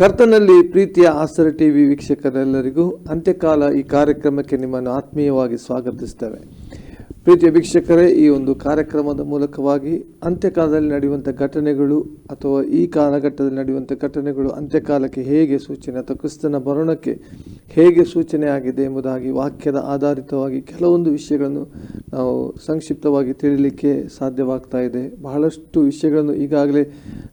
ಕರ್ತನಲ್ಲಿ ಪ್ರೀತಿಯ ಆಸರ ಟಿವಿ ವೀಕ್ಷಕರೆಲ್ಲರಿಗೂ ಅಂತ್ಯಕಾಲ ಈ ಕಾರ್ಯಕ್ರಮಕ್ಕೆ ನಿಮ್ಮನ್ನು ಆತ್ಮೀಯವಾಗಿ ಸ್ವಾಗತಿಸ್ತೇವೆ. ಪ್ರೀತಿಯ ವೀಕ್ಷಕರೇ, ಈ ಒಂದು ಕಾರ್ಯಕ್ರಮದ ಮೂಲಕವಾಗಿ ಅಂತ್ಯಕಾಲದಲ್ಲಿ ನಡೆಯುವಂಥ ಘಟನೆಗಳು ಅಥವಾ ಈ ಕಾಲಘಟ್ಟದಲ್ಲಿ ನಡೆಯುವಂಥ ಘಟನೆಗಳು ಅಂತ್ಯಕಾಲಕ್ಕೆ ಹೇಗೆ ಸೂಚನೆ ಅಥವಾ ಕ್ರಿಸ್ತನ ಬರೋಣಕ್ಕೆ ಹೇಗೆ ಸೂಚನೆ ಆಗಿದೆ ಎಂಬುದಾಗಿ ವಾಕ್ಯದ ಆಧಾರಿತವಾಗಿ ಕೆಲವೊಂದು ವಿಷಯಗಳನ್ನು ನಾವು ಸಂಕ್ಷಿಪ್ತವಾಗಿ ತಿಳಿಯಲಿಕ್ಕೆ ಸಾಧ್ಯವಾಗ್ತಾ ಇದೆ. ಬಹಳಷ್ಟು ವಿಷಯಗಳನ್ನು ಈಗಾಗಲೇ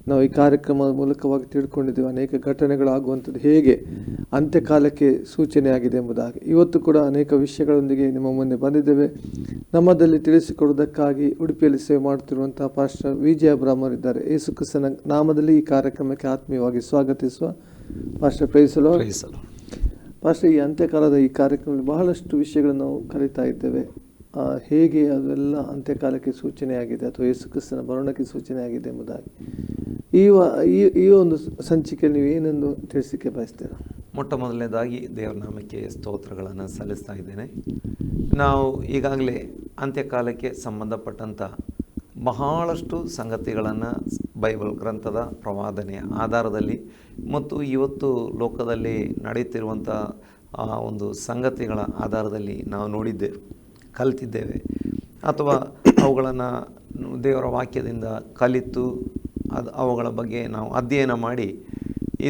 ನಾವು ಈ ಕಾರ್ಯಕ್ರಮದ ಮೂಲಕವಾಗಿ ತಿಳ್ಕೊಂಡಿದ್ದೇವೆ. ಅನೇಕ ಘಟನೆಗಳು ಆಗುವಂಥದ್ದು ಹೇಗೆ ಅಂತ್ಯಕಾಲಕ್ಕೆ ಸೂಚನೆಯಾಗಿದೆ ಎಂಬುದಾಗಿ. ಇವತ್ತು ಕೂಡ ಅನೇಕ ವಿಷಯಗಳೊಂದಿಗೆ ನಿಮ್ಮ ಮುಂದೆ ಬಂದಿದ್ದೇವೆ. ನಮ್ಮದಲ್ಲಿ ತಿಳಿಸಿಕೊಡುವುದಕ್ಕಾಗಿ ಉಡುಪಿಯಲ್ಲಿ ಸೇವೆ ಮಾಡುತ್ತಿರುವಂತಹ ಪಾಸ್ಟರ್ ವಿಜಯ ಬ್ರಾಹ್ಮರ್ ಇದ್ದಾರೆ. ಯೇಸು ಕ್ರಿಸ್ತನ ನಾಮದಲ್ಲಿ ಈ ಕಾರ್ಯಕ್ರಮಕ್ಕೆ ಆತ್ಮೀಯವಾಗಿ ಸ್ವಾಗತಿಸುವ ಪಾಸ್ಟರ್ ಪ್ರೈಸಲೋ ಪಾಸ್ಟರ್ ಈ ಅಂತ್ಯಕಾಲದ ಈ ಕಾರ್ಯಕ್ರಮದಲ್ಲಿ ಬಹಳಷ್ಟು ವಿಷಯಗಳನ್ನು ನಾವು ಕಲಿತಾ ಇದ್ದೇವೆ. ಹೇಗೆ ಅದೆಲ್ಲ ಅಂತ್ಯಕಾಲಕ್ಕೆ ಸೂಚನೆಯಾಗಿದೆ ಅಥವಾ ಯೇಸು ಕ್ರಿಸ್ತನ ಬರೋಣಕ್ಕೆ ಸೂಚನೆಯಾಗಿದೆ ಎಂಬುದಾಗಿ. ಈ ಈ ಒಂದು ಸಂಚಿಕೆ ನೀವು ಏನೆಂದು ತಿಳಿಸಲಿಕ್ಕೆ ಬಯಸ್ತೀರಾ? ಮೊಟ್ಟ ಮೊದಲನೇದಾಗಿ ದೇವರ ನಾಮಕ್ಕೆ ಸ್ತೋತ್ರಗಳನ್ನು ಸಲ್ಲಿಸ್ತಾ ಇದ್ದೇನೆ. ನಾವು ಈಗಾಗಲೇ ಅಂತ್ಯಕಾಲಕ್ಕೆ ಸಂಬಂಧಪಟ್ಟಂಥ ಬಹಳಷ್ಟು ಸಂಗತಿಗಳನ್ನು ಬೈಬಲ್ ಗ್ರಂಥದ ಪ್ರವಾದನೆಯ ಆಧಾರದಲ್ಲಿ ಮತ್ತು ಇವತ್ತು ಲೋಕದಲ್ಲಿ ನಡೆಯುತ್ತಿರುವಂಥ ಒಂದು ಸಂಗತಿಗಳ ಆಧಾರದಲ್ಲಿ ನಾವು ನೋಡಿದ್ದೇವೆ ಕಲಿತಿದ್ದೇವೆ. ಅಥವಾ ಅವುಗಳನ್ನು ದೇವರ ವಾಕ್ಯದಿಂದ ಕಲಿತು ಅದು, ಅವುಗಳ ಬಗ್ಗೆ ನಾವು ಅಧ್ಯಯನ ಮಾಡಿ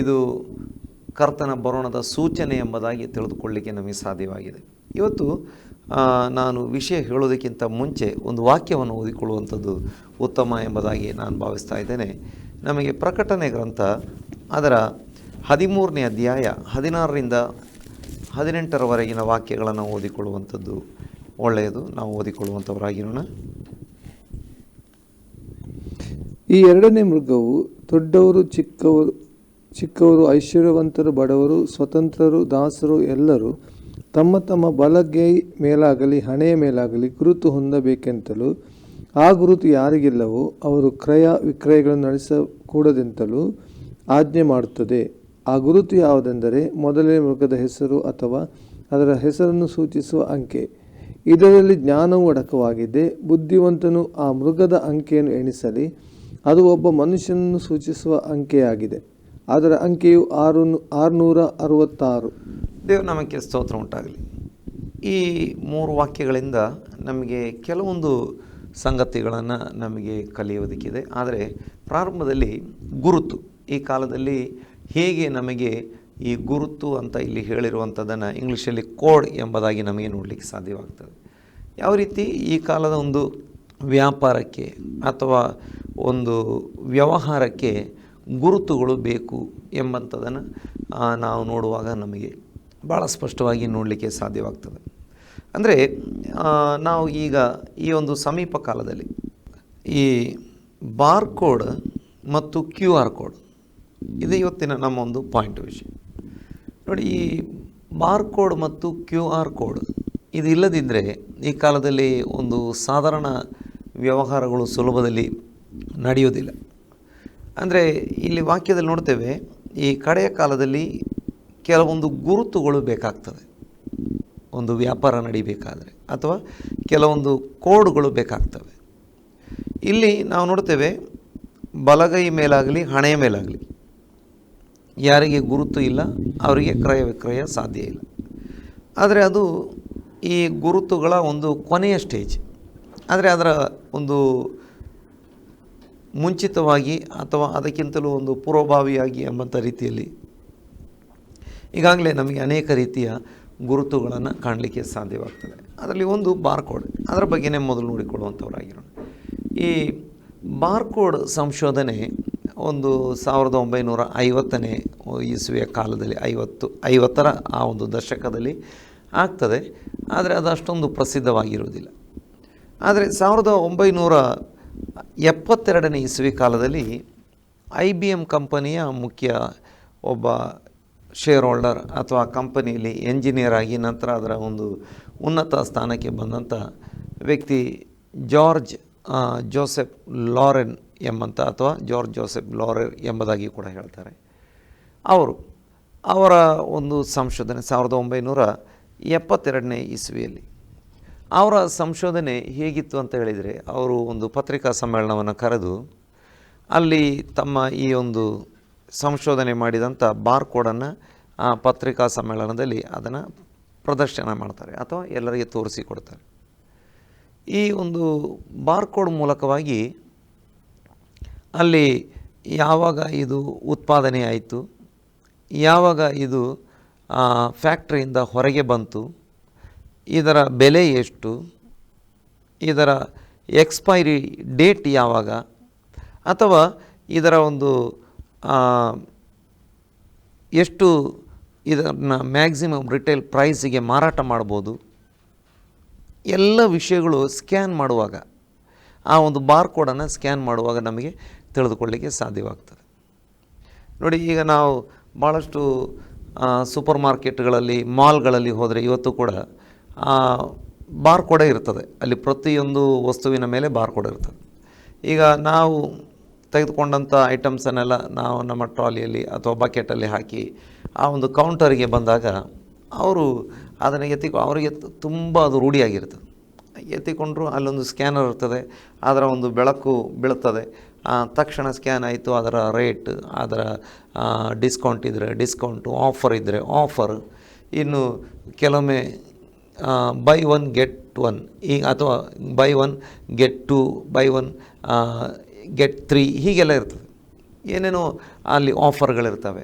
ಇದು ಕರ್ತನ ಬರೋಣದ ಸೂಚನೆ ಎಂಬುದಾಗಿ ತಿಳಿದುಕೊಳ್ಳಿಕ್ಕೆ ನಮಗೆ ಸಾಧ್ಯವಾಗಿದೆ. ಇವತ್ತು ನಾನು ವಿಷಯ ಹೇಳೋದಕ್ಕಿಂತ ಮುಂಚೆ ಒಂದು ವಾಕ್ಯವನ್ನು ಓದಿಕೊಳ್ಳುವಂಥದ್ದು ಉತ್ತಮ ಎಂಬುದಾಗಿ ನಾನು ಭಾವಿಸ್ತಾ ಇದ್ದೇನೆ. ನಮಗೆ ಪ್ರಕಟಣೆ ಗ್ರಂಥ ಅದರ ಹದಿಮೂರನೇ ಅಧ್ಯಾಯ ಹದಿನಾರರಿಂದ ಹದಿನೆಂಟರವರೆಗಿನ ವಾಕ್ಯಗಳನ್ನು ಓದಿಕೊಳ್ಳುವಂಥದ್ದು ಒಳ್ಳೆಯದು. ನಾವು ಓದಿಕೊಳ್ಳುವಂಥವರಾಗಿರೋಣ. ಈ ಎರಡನೇ ಮೃಗವು ದೊಡ್ಡವರು ಚಿಕ್ಕವರು ಚಿಕ್ಕವರು, ಐಶ್ವರ್ಯವಂತರು, ಬಡವರು, ಸ್ವತಂತ್ರರು, ದಾಸರು ಎಲ್ಲರೂ ತಮ್ಮ ತಮ್ಮ ಬಲಗೈ ಮೇಲಾಗಲಿ, ಹಣೆಯ ಮೇಲಾಗಲಿ ಗುರುತು ಹೊಂದಬೇಕೆಂತಲೂ, ಆ ಗುರುತು ಯಾರಿಗಿಲ್ಲವೋ ಅವರು ಕ್ರಯ ವಿಕ್ರಯಗಳನ್ನು ನಡೆಸಕೂಡದೆಂತಲೂ ಆಜ್ಞೆ ಮಾಡುತ್ತದೆ. ಆ ಗುರುತು ಯಾವುದೆಂದರೆ ಮೊದಲನೇ ಮೃಗದ ಹೆಸರು ಅಥವಾ ಅದರ ಹೆಸರನ್ನು ಸೂಚಿಸುವ ಅಂಕೆ. ಇದರಲ್ಲಿ ಜ್ಞಾನವು ಅಡಕವಾಗಿದೆ ಬುದ್ಧಿವಂತನು ಆ ಮೃಗದ ಅಂಕೆಯನ್ನು ಎಣಿಸಲಿ, ಅದು ಒಬ್ಬ ಮನುಷ್ಯನನ್ನು ಸೂಚಿಸುವ ಅಂಕೆಯಾಗಿದೆ. ಅದರ ಅಂಕೆಯು ಆರು ಆರುನೂರ ಅರವತ್ತಾರು. ದೇವ್ರ ನಮಗೆ ಸ್ತೋತ್ರ ಉಂಟಾಗಲಿ. ಈ ಮೂರು ವಾಕ್ಯಗಳಿಂದ ನಮಗೆ ಕೆಲವೊಂದು ಸಂಗತಿಗಳನ್ನು ನಮಗೆ ಕಲಿಯೋದಕ್ಕಿದೆ ಆದರೆ ಪ್ರಾರಂಭದಲ್ಲಿ ಗುರುತು, ಈ ಕಾಲದಲ್ಲಿ ಹೇಗೆ ನಮಗೆ ಈ ಗುರುತು ಅಂತ ಇಲ್ಲಿ ಹೇಳಿರುವಂಥದ್ದನ್ನು ಇಂಗ್ಲೀಷಲ್ಲಿ ಕೋಡ್ ಎಂಬುದಾಗಿ ನಮಗೆ ನೋಡಲಿಕ್ಕೆ ಸಾಧ್ಯವಾಗ್ತದೆ. ಯಾವ ರೀತಿ ಈ ಕಾಲದ ಒಂದು ವ್ಯಾಪಾರಕ್ಕೆ ಅಥವಾ ಒಂದು ವ್ಯವಹಾರಕ್ಕೆ ಗುರುತುಗಳು ಬೇಕು ಎಂಬಂಥದ್ದನ್ನು ನಾವು ನೋಡುವಾಗ ನಮಗೆ ಭಾಳ ಸ್ಪಷ್ಟವಾಗಿ ನೋಡಲಿಕ್ಕೆ ಸಾಧ್ಯವಾಗ್ತದೆ. ಅಂದರೆ ನಾವು ಈಗ ಈ ಒಂದು ಸಮೀಪ ಕಾಲದಲ್ಲಿ ಈ ಬಾರ್ ಕೋಡ್ ಮತ್ತು ಕ್ಯೂ ಆರ್ ಕೋಡ್, ಇದು ಇವತ್ತಿನ ನಮ್ಮ ಒಂದು ಪಾಯಿಂಟ್ ವಿಷಯ. ನೋಡಿ, ಈ ಬಾರ್ ಕೋಡ್ ಮತ್ತು ಕ್ಯೂ ಆರ್ ಕೋಡ್ ಇದು ಇಲ್ಲದಿದ್ದರೆ ಈ ಕಾಲದಲ್ಲಿ ಒಂದು ಸಾಧಾರಣ ವ್ಯವಹಾರಗಳು ಸುಲಭದಲ್ಲಿ ನಡೆಯೋದಿಲ್ಲ ಅಂದರೆ ಇಲ್ಲಿ ವಾಕ್ಯದಲ್ಲಿ ನೋಡ್ತೇವೆ, ಈ ಕಡೆಯ ಕಾಲದಲ್ಲಿ ಕೆಲವೊಂದು ಗುರುತುಗಳು ಬೇಕಾಗ್ತದೆ. ಒಂದು ವ್ಯಾಪಾರ ನಡಿಬೇಕಾದರೆ, ಅಥವಾ ಕೆಲವೊಂದು ಕೋಡ್ಗಳು ಬೇಕಾಗ್ತವೆ. ಇಲ್ಲಿ ನಾವು ನೋಡ್ತೇವೆ, ಬಲಗೈ ಮೇಲಾಗಲಿ, ಹಣೆಯ ಮೇಲಾಗಲಿ. ಯಾರಿಗೆ ಗುರುತು ಇಲ್ಲ, ಅವರಿಗೆ ಕ್ರಯ ವಿಕ್ರಯ ಸಾಧ್ಯ ಇಲ್ಲ. ಆದರೆ ಅದು ಈ ಗುರುತುಗಳ ಒಂದು ಕೊನೆಯ ಸ್ಟೇಜ್ ಆದರೆ ಅದರ ಒಂದು ಮುಂಚಿತವಾಗಿ ಅಥವಾ ಅದಕ್ಕಿಂತಲೂ ಒಂದು ಪೂರ್ವಭಾವಿಯಾಗಿ ಎಂಬಂಥ ರೀತಿಯಲ್ಲಿ ಈಗಾಗಲೇ ನಮಗೆ ಅನೇಕ ರೀತಿಯ ಗುರುತುಗಳನ್ನು ಕಾಣಲಿಕ್ಕೆ ಸಾಧ್ಯವಾಗ್ತದೆ. ಅದರಲ್ಲಿ ಒಂದು ಬಾರ್ಕೋಡ್. ಅದರ ಬಗ್ಗೆನೇ ಮೊದಲು ನೋಡಿಕೊಳ್ಳುವಂಥವರಾಗಿರೋಣ. ಈ ಬಾರ್ಕೋಡ್ ಸಂಶೋಧನೆ ಒಂದು ಸಾವಿರದ ಒಂಬೈನೂರ ಐವತ್ತನೇ ಇಸುವೆಯ ಕಾಲದಲ್ಲಿ, ಐವತ್ತು, ಐವತ್ತರ ಆ ಒಂದು ದಶಕದಲ್ಲಿ ಆಗ್ತದೆ. ಆದರೆ ಅದು ಅಷ್ಟೊಂದು ಪ್ರಸಿದ್ಧವಾಗಿರುವುದಿಲ್ಲ. ಆದರೆ ಸಾವಿರದ ಒಂಬೈನೂರ ಎಪ್ಪತ್ತೆರಡನೇ ಇಸವಿ ಕಾಲದಲ್ಲಿ ಐ ಬಿ ಎಂ ಕಂಪನಿಯ ಮುಖ್ಯ ಒಬ್ಬ ಶೇರ್ ಹೋಲ್ಡರ್ ಅಥವಾ ಕಂಪನಿಯಲ್ಲಿ ಎಂಜಿನಿಯರ್ ಆಗಿ ನಂತರ ಅದರ ಒಂದು ಉನ್ನತ ಸ್ಥಾನಕ್ಕೆ ಬಂದಂಥ ವ್ಯಕ್ತಿ ಜಾರ್ಜ್ ಜೋಸೆಫ್ ಲಾರೆನ್ ಎಂಬಂಥ ಅಥವಾ ಜಾರ್ಜ್ ಜೋಸೆಫ್ ಲಾರೆರ್ ಎಂಬುದಾಗಿ ಕೂಡ ಹೇಳ್ತಾರೆ. ಅವರು ಅವರ ಒಂದು ಸಂಶೋಧನೆ ಸಾವಿರದ ಒಂಬೈನೂರ ಎಪ್ಪತ್ತೆರಡನೇ ಇಸ್ವಿಯಲ್ಲಿ ಅವರ ಸಂಶೋಧನೆ ಹೇಗಿತ್ತು ಅಂತ ಹೇಳಿದರೆ, ಅವರು ಒಂದು ಪತ್ರಿಕಾ ಸಮ್ಮೇಳನವನ್ನು ಕರೆದು ಅಲ್ಲಿ ತಮ್ಮ ಈ ಒಂದು ಸಂಶೋಧನೆ ಮಾಡಿದಂಥ ಬಾರ್ ಕೋಡನ್ನು ಆ ಪತ್ರಿಕಾ ಸಮ್ಮೇಳನದಲ್ಲಿ ಅದನ್ನು ಪ್ರದರ್ಶನ ಮಾಡ್ತಾರೆ ಅಥವಾ ಎಲ್ಲರಿಗೆ ತೋರಿಸಿಕೊಡ್ತಾರೆ ಈ ಒಂದು ಬಾರ್ಕೋಡ್ ಮೂಲಕವಾಗಿ ಅಲ್ಲಿ ಯಾವಾಗ ಇದು ಉತ್ಪಾದನೆ ಆಯಿತು, ಯಾವಾಗ ಇದು ಫ್ಯಾಕ್ಟ್ರಿಯಿಂದ ಹೊರಗೆ ಬಂತು ಇದರ ಬೆಲೆ ಎಷ್ಟು? ಇದರ ಎಕ್ಸ್ಪೈರಿ ಡೇಟ್ ಯಾವಾಗ? ಅಥವಾ ಇದರ ಒಂದು ಎಷ್ಟು ಇದನ್ನು ಮ್ಯಾಕ್ಸಿಮಮ್ ರಿಟೇಲ್ ಪ್ರೈಸಿಗೆ ಮಾರಾಟ ಮಾಡ್ಬೋದು? ಎಲ್ಲ ವಿಷಯಗಳು ಸ್ಕ್ಯಾನ್ ಮಾಡುವಾಗ, ಆ ಒಂದು ಬಾರ್ ಕೋಡನ್ನು ಸ್ಕ್ಯಾನ್ ಮಾಡುವಾಗ ನಮಗೆ ತಿಳಿದುಕೊಳ್ಳಿಕ್ಕೆ ಸಾಧ್ಯವಾಗ್ತದೆ. ನೋಡಿ, ಈಗ ನಾವು ಭಾಳಷ್ಟು ಸೂಪರ್ ಮಾರ್ಕೆಟ್ಗಳಲ್ಲಿ, ಮಾಲ್ಗಳಲ್ಲಿ ಹೋದರೆ ಇವತ್ತು ಕೂಡ ಬಾರ್ ಕೂಡ ಇರ್ತದೆ. ಅಲ್ಲಿ ಪ್ರತಿಯೊಂದು ವಸ್ತುವಿನ ಮೇಲೆ ಬಾರ್ ಕೊಡ ಇರ್ತದೆ. ಈಗ ನಾವು ತೆಗೆದುಕೊಂಡಂಥ ಐಟಮ್ಸನ್ನೆಲ್ಲ ನಾವು ನಮ್ಮ ಟ್ರಾಲಿಯಲ್ಲಿ ಅಥವಾ ಬಕೆಟಲ್ಲಿ ಹಾಕಿ ಆ ಒಂದು ಕೌಂಟರಿಗೆ ಬಂದಾಗ ಅವರು ಅದನ್ನು ಎತ್ತಿ, ಅವರಿಗೆ ತುಂಬ ಅದು ರೂಢಿಯಾಗಿರ್ತದೆ. ಎತ್ತಿಕೊಂಡ್ರು ಅಲ್ಲೊಂದು ಸ್ಕ್ಯಾನರ್ ಇರ್ತದೆ, ಅದರ ಒಂದು ಬೆಳಕು ಬೀಳುತ್ತದೆ ತಕ್ಷಣ ಸ್ಕ್ಯಾನ್ ಆಯಿತು, ಅದರ ರೇಟ್ ಅದರ ಡಿಸ್ಕೌಂಟ್ ಇದ್ದರೆ ಡಿಸ್ಕೌಂಟು ಆಫರ್ ಇದ್ದರೆ ಆಫರ್ ಇನ್ನು ಕೆಲವೊಮ್ಮೆ ಬೈ ಒನ್ ಗೆಟ್ ಒನ್ ಈಗ ಅಥವಾ buy one get two buy one get three ಹೀಗೆಲ್ಲ ಇರ್ತದೆ. ಏನೇನೋ ಅಲ್ಲಿ ಆಫರ್ಗಳಿರ್ತವೆ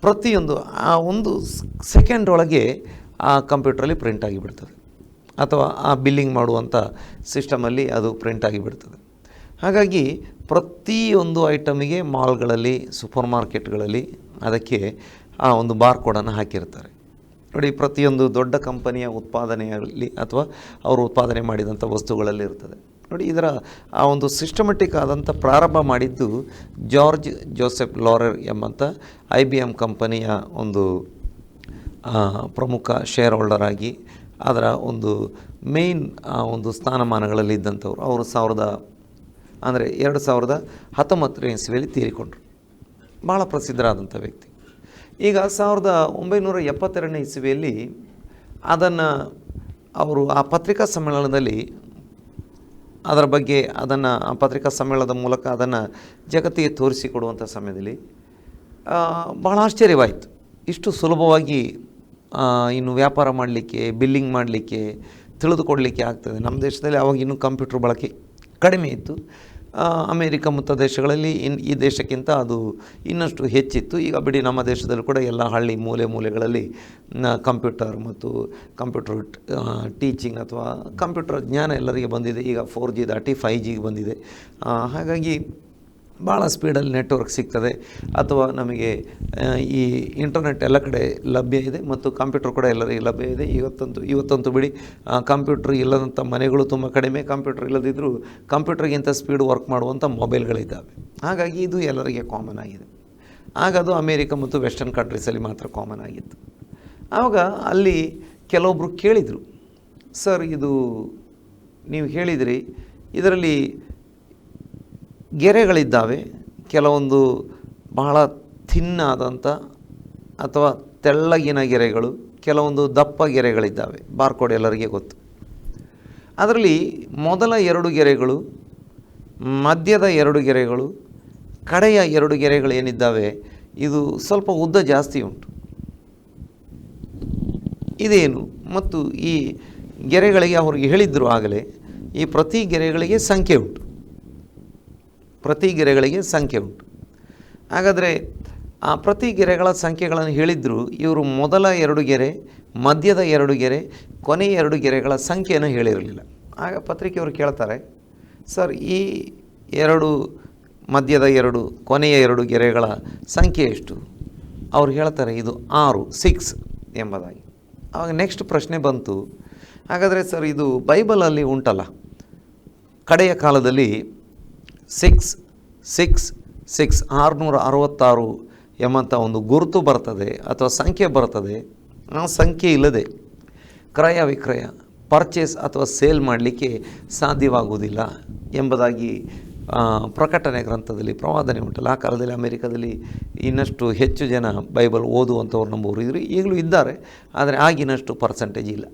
ಪ್ರತಿಯೊಂದು, ಆ ಒಂದು ಸೆಕೆಂಡ್ ಒಳಗೆ ಆ ಕಂಪ್ಯೂಟ್ರಲ್ಲಿ ಪ್ರಿಂಟ್ ಆಗಿಬಿಡ್ತದೆ. ಅಥವಾ ಆ ಬಿಲ್ಲಿಂಗ್ ಮಾಡುವಂಥ ಸಿಸ್ಟಮಲ್ಲಿ ಅದು ಪ್ರಿಂಟ್ ಆಗಿಬಿಡ್ತದೆ. ಹಾಗಾಗಿ ಪ್ರತಿಯೊಂದು ಐಟಮಿಗೆ ಮಾಲ್ಗಳಲ್ಲಿ ಸೂಪರ್ ಮಾರ್ಕೆಟ್ಗಳಲ್ಲಿ ಅದಕ್ಕೆ ಆ ಒಂದು ಬಾರ್ ಕೋಡನ್ನು ಹಾಕಿರ್ತಾರೆ. ನೋಡಿ, ಪ್ರತಿಯೊಂದು ದೊಡ್ಡ ಕಂಪನಿಯ ಉತ್ಪಾದನೆಯಲ್ಲಿ ಅಥವಾ ಅವರು ಉತ್ಪಾದನೆ ಮಾಡಿದಂಥ ವಸ್ತುಗಳಲ್ಲಿ ಇರ್ತದೆ. ನೋಡಿ, ಇದರ ಆ ಒಂದು ಸಿಸ್ಟಮೆಟಿಕ್ ಆದಂಥ ಪ್ರಾರಂಭ ಮಾಡಿದ್ದು ಜಾರ್ಜ್ ಜೋಸೆಫ್ ಲಾರರ್ ಎಂಬಂಥ ಐ ಬಿ ಎಂ ಕಂಪನಿಯ ಒಂದು ಪ್ರಮುಖ ಶೇರ್ ಹೋಲ್ಡರ್ ಆಗಿ ಅದರ ಒಂದು ಮೇನ್ ಒಂದು ಸ್ಥಾನಮಾನಗಳಲ್ಲಿ ಇದ್ದಂಥವ್ರು. ಅವರು ಸಾವಿರದ, ಅಂದರೆ ಎರಡು ಸಾವಿರದ ಹತ್ತೊಂಬತ್ತನೇ ಇಸ್ವಿಯಲ್ಲಿ ತೀರಿಕೊಂಡರು. ಭಾಳ ಪ್ರಸಿದ್ಧರಾದಂಥ ವ್ಯಕ್ತಿ. ಈಗ ಸಾವಿರದ ಒಂಬೈನೂರ ಎಪ್ಪತ್ತೆರಡನೇ ಇಸವಿಯಲ್ಲಿ ಅದನ್ನು ಅವರು ಆ ಪತ್ರಿಕಾ ಸಮ್ಮೇಳನದಲ್ಲಿ ಅದರ ಬಗ್ಗೆ ಅದನ್ನು ಆ ಪತ್ರಿಕಾ ಸಮ್ಮೇಳನದ ಮೂಲಕ ಅದನ್ನು ಜಗತ್ತಿಗೆ ತೋರಿಸಿಕೊಡುವಂಥ ಸಮಯದಲ್ಲಿ ಬಹಳ ಆಶ್ಚರ್ಯವಾಯಿತು. ಇಷ್ಟು ಸುಲಭವಾಗಿ ಇನ್ನು ವ್ಯಾಪಾರ ಮಾಡಲಿಕ್ಕೆ ಬಿಲ್ಲಿಂಗ್ ಮಾಡಲಿಕ್ಕೆ, ತಿಳಿದುಕೊಡಲಿಕ್ಕೆ ಆಗ್ತದೆ. ನಮ್ಮ ದೇಶದಲ್ಲಿ ಅವಾಗ ಇನ್ನೂ ಕಂಪ್ಯೂಟರ್ ಬಳಕೆ ಕಡಿಮೆ ಇತ್ತು. ಅಮೇರಿಕ ಮತ್ತು ದೇಶಗಳಲ್ಲಿ ಇನ್ ಈ ದೇಶಕ್ಕಿಂತ ಅದು ಇನ್ನಷ್ಟು ಹೆಚ್ಚಿತ್ತು. ಈಗ ಬಿಡಿ ನಮ್ಮ ದೇಶದಲ್ಲೂ ಕೂಡ ಎಲ್ಲ ಹಳ್ಳಿ ಮೂಲೆ ಮೂಲೆಗಳಲ್ಲಿ ಕಂಪ್ಯೂಟರ್ ಮತ್ತು ಕಂಪ್ಯೂಟರ್ ಟೀಚಿಂಗ್ ಅಥವಾ ಕಂಪ್ಯೂಟರ್ ಜ್ಞಾನ ಎಲ್ಲರಿಗೆ ಬಂದಿದೆ. ಈಗ ಫೋರ್ ಜಿ ದಾಟಿ ಫೈ ಜಿಗೆ ಬಂದಿದೆ. ಹಾಗಾಗಿ ಭಾಳ ಸ್ಪೀಡಲ್ಲಿ ನೆಟ್ವರ್ಕ್ ಸಿಗ್ತದೆ ಅಥವಾ ನಮಗೆ ಈ ಇಂಟರ್ನೆಟ್ ಎಲ್ಲ ಕಡೆ ಲಭ್ಯ ಇದೆ ಮತ್ತು ಕಂಪ್ಯೂಟರ್ ಕೂಡ ಎಲ್ಲರಿಗೆ ಲಭ್ಯ ಇದೆ. ಇವತ್ತಂತೂ ಇವತ್ತಂತೂ ಬಿಡಿ ಕಂಪ್ಯೂಟ್ರ್ ಇಲ್ಲದಂಥ ಮನೆಗಳು ತುಂಬ ಕಡಿಮೆ. ಕಂಪ್ಯೂಟರ್ ಇಲ್ಲದಿದ್ದರೂ ಕಂಪ್ಯೂಟರ್ಗಿಂತ ಸ್ಪೀಡ್ ವರ್ಕ್ ಮಾಡುವಂಥ ಮೊಬೈಲ್ಗಳಿದ್ದಾವೆ. ಹಾಗಾಗಿ ಇದು ಎಲ್ಲರಿಗೆ ಕಾಮನ್ ಆಗಿದೆ. ಆಗ ಅದು ಅಮೇರಿಕ ಮತ್ತು ವೆಸ್ಟರ್ನ್ ಕಂಟ್ರೀಸಲ್ಲಿ ಮಾತ್ರ ಕಾಮನ್ ಆಗಿತ್ತು. ಆವಾಗ ಅಲ್ಲಿ ಕೆಲವೊಬ್ಬರು ಕೇಳಿದರು, ಸರ್, ಇದು ನೀವು ಹೇಳಿದಿರಿ, ಇದರಲ್ಲಿ ಗೆರೆಗಳಿದ್ದಾವೆ. ಕೆಲವೊಂದು ಬಹಳ ಥಿನ್ನಾದಂಥ ಅಥವಾ ತೆಳ್ಳಗಿನ ಗೆರೆಗಳು, ಕೆಲವೊಂದು ದಪ್ಪ ಗೆರೆಗಳಿದ್ದಾವೆ. ಬಾರ್ಕೋಡ್ ಎಲ್ಲರಿಗೆ ಗೊತ್ತು. ಅದರಲ್ಲಿ ಮೊದಲ ಎರಡು ಗೆರೆಗಳು, ಮಧ್ಯದ ಎರಡು ಗೆರೆಗಳು, ಕಡೆಯ ಎರಡು ಗೆರೆಗಳು ಏನಿದ್ದಾವೆ ಇದು ಸ್ವಲ್ಪ ಉದ್ದ ಜಾಸ್ತಿ ಉಂಟು. ಇದೇನು? ಮತ್ತು ಈ ಗೆರೆಗಳಿಗೆ ಅವ್ರಿಗೆ ಹೇಳಿದ್ದರು ಆಗಲೇ, ಈ ಪ್ರತಿ ಗೆರೆಗಳಿಗೆ ಸಂಖ್ಯೆ ಉಂಟು. ಪ್ರತಿ ಗೆರೆಗಳಿಗೆ ಸಂಖ್ಯೆ ಉಂಟು. ಹಾಗಾದರೆ ಆ ಪ್ರತಿ ಗೆರೆಗಳ ಸಂಖ್ಯೆಗಳನ್ನು ಹೇಳಿದ್ರು, ಇವರು ಮೊದಲ ಎರಡು ಗೆರೆ, ಮಧ್ಯದ ಎರಡು ಗೆರೆ, ಕೊನೆಯ ಎರಡು ಗೆರೆಗಳ ಸಂಖ್ಯೆಯನ್ನು ಹೇಳಿರಲಿಲ್ಲ. ಆಗ ಪತ್ರಿಕೆಯವರು ಕೇಳ್ತಾರೆ, ಸರ್, ಈ ಎರಡು ಮಧ್ಯದ ಎರಡು, ಕೊನೆಯ ಎರಡು ಗೆರೆಗಳ ಸಂಖ್ಯೆ ಎಷ್ಟು? ಅವ್ರು ಹೇಳ್ತಾರೆ, ಇದು ಆರು, ಸಿಕ್ಸ್ ಎಂಬುದಾಗಿ. ಆವಾಗ ನೆಕ್ಸ್ಟ್ ಪ್ರಶ್ನೆ ಬಂತು, ಹಾಗಾದರೆ ಸರ್, ಇದು ಬೈಬಲಲ್ಲಿ ಉಂಟಲ್ಲ? ಕಡೆಯ ಕಾಲದಲ್ಲಿ ಸಿಕ್ಸ್ ಸಿಕ್ಸ್ ಸಿಕ್ಸ್, ಆರುನೂರ ಅರವತ್ತಾರು ಎಂಬಂಥ ಒಂದು ಗುರುತು ಬರ್ತದೆ ಅಥವಾ ಸಂಖ್ಯೆ ಬರ್ತದೆ. ಆ ಸಂಖ್ಯೆ ಇಲ್ಲದೆ ಕ್ರಯ ವಿಕ್ರಯ ಪರ್ಚೇಸ್ ಅಥವಾ ಸೇಲ್ ಮಾಡಲಿಕ್ಕೆ ಸಾಧ್ಯವಾಗುವುದಿಲ್ಲ ಎಂಬುದಾಗಿ ಪ್ರಕಟಣೆ ಗ್ರಂಥದಲ್ಲಿ ಪ್ರವಾದನೆ ಉಂಟಲ್ಲ. ಆ ಕಾಲದಲ್ಲಿ ಅಮೆರಿಕದಲ್ಲಿ ಇನ್ನಷ್ಟು ಹೆಚ್ಚು ಜನ ಬೈಬಲ್ ಓದುವಂಥವ್ರು ನಂಬುವರು ಇದ್ರು. ಈಗಲೂ ಇದ್ದಾರೆ, ಆದರೆ ಆಗಿನಷ್ಟು ಪರ್ಸೆಂಟೇಜ್ ಇಲ್ಲ.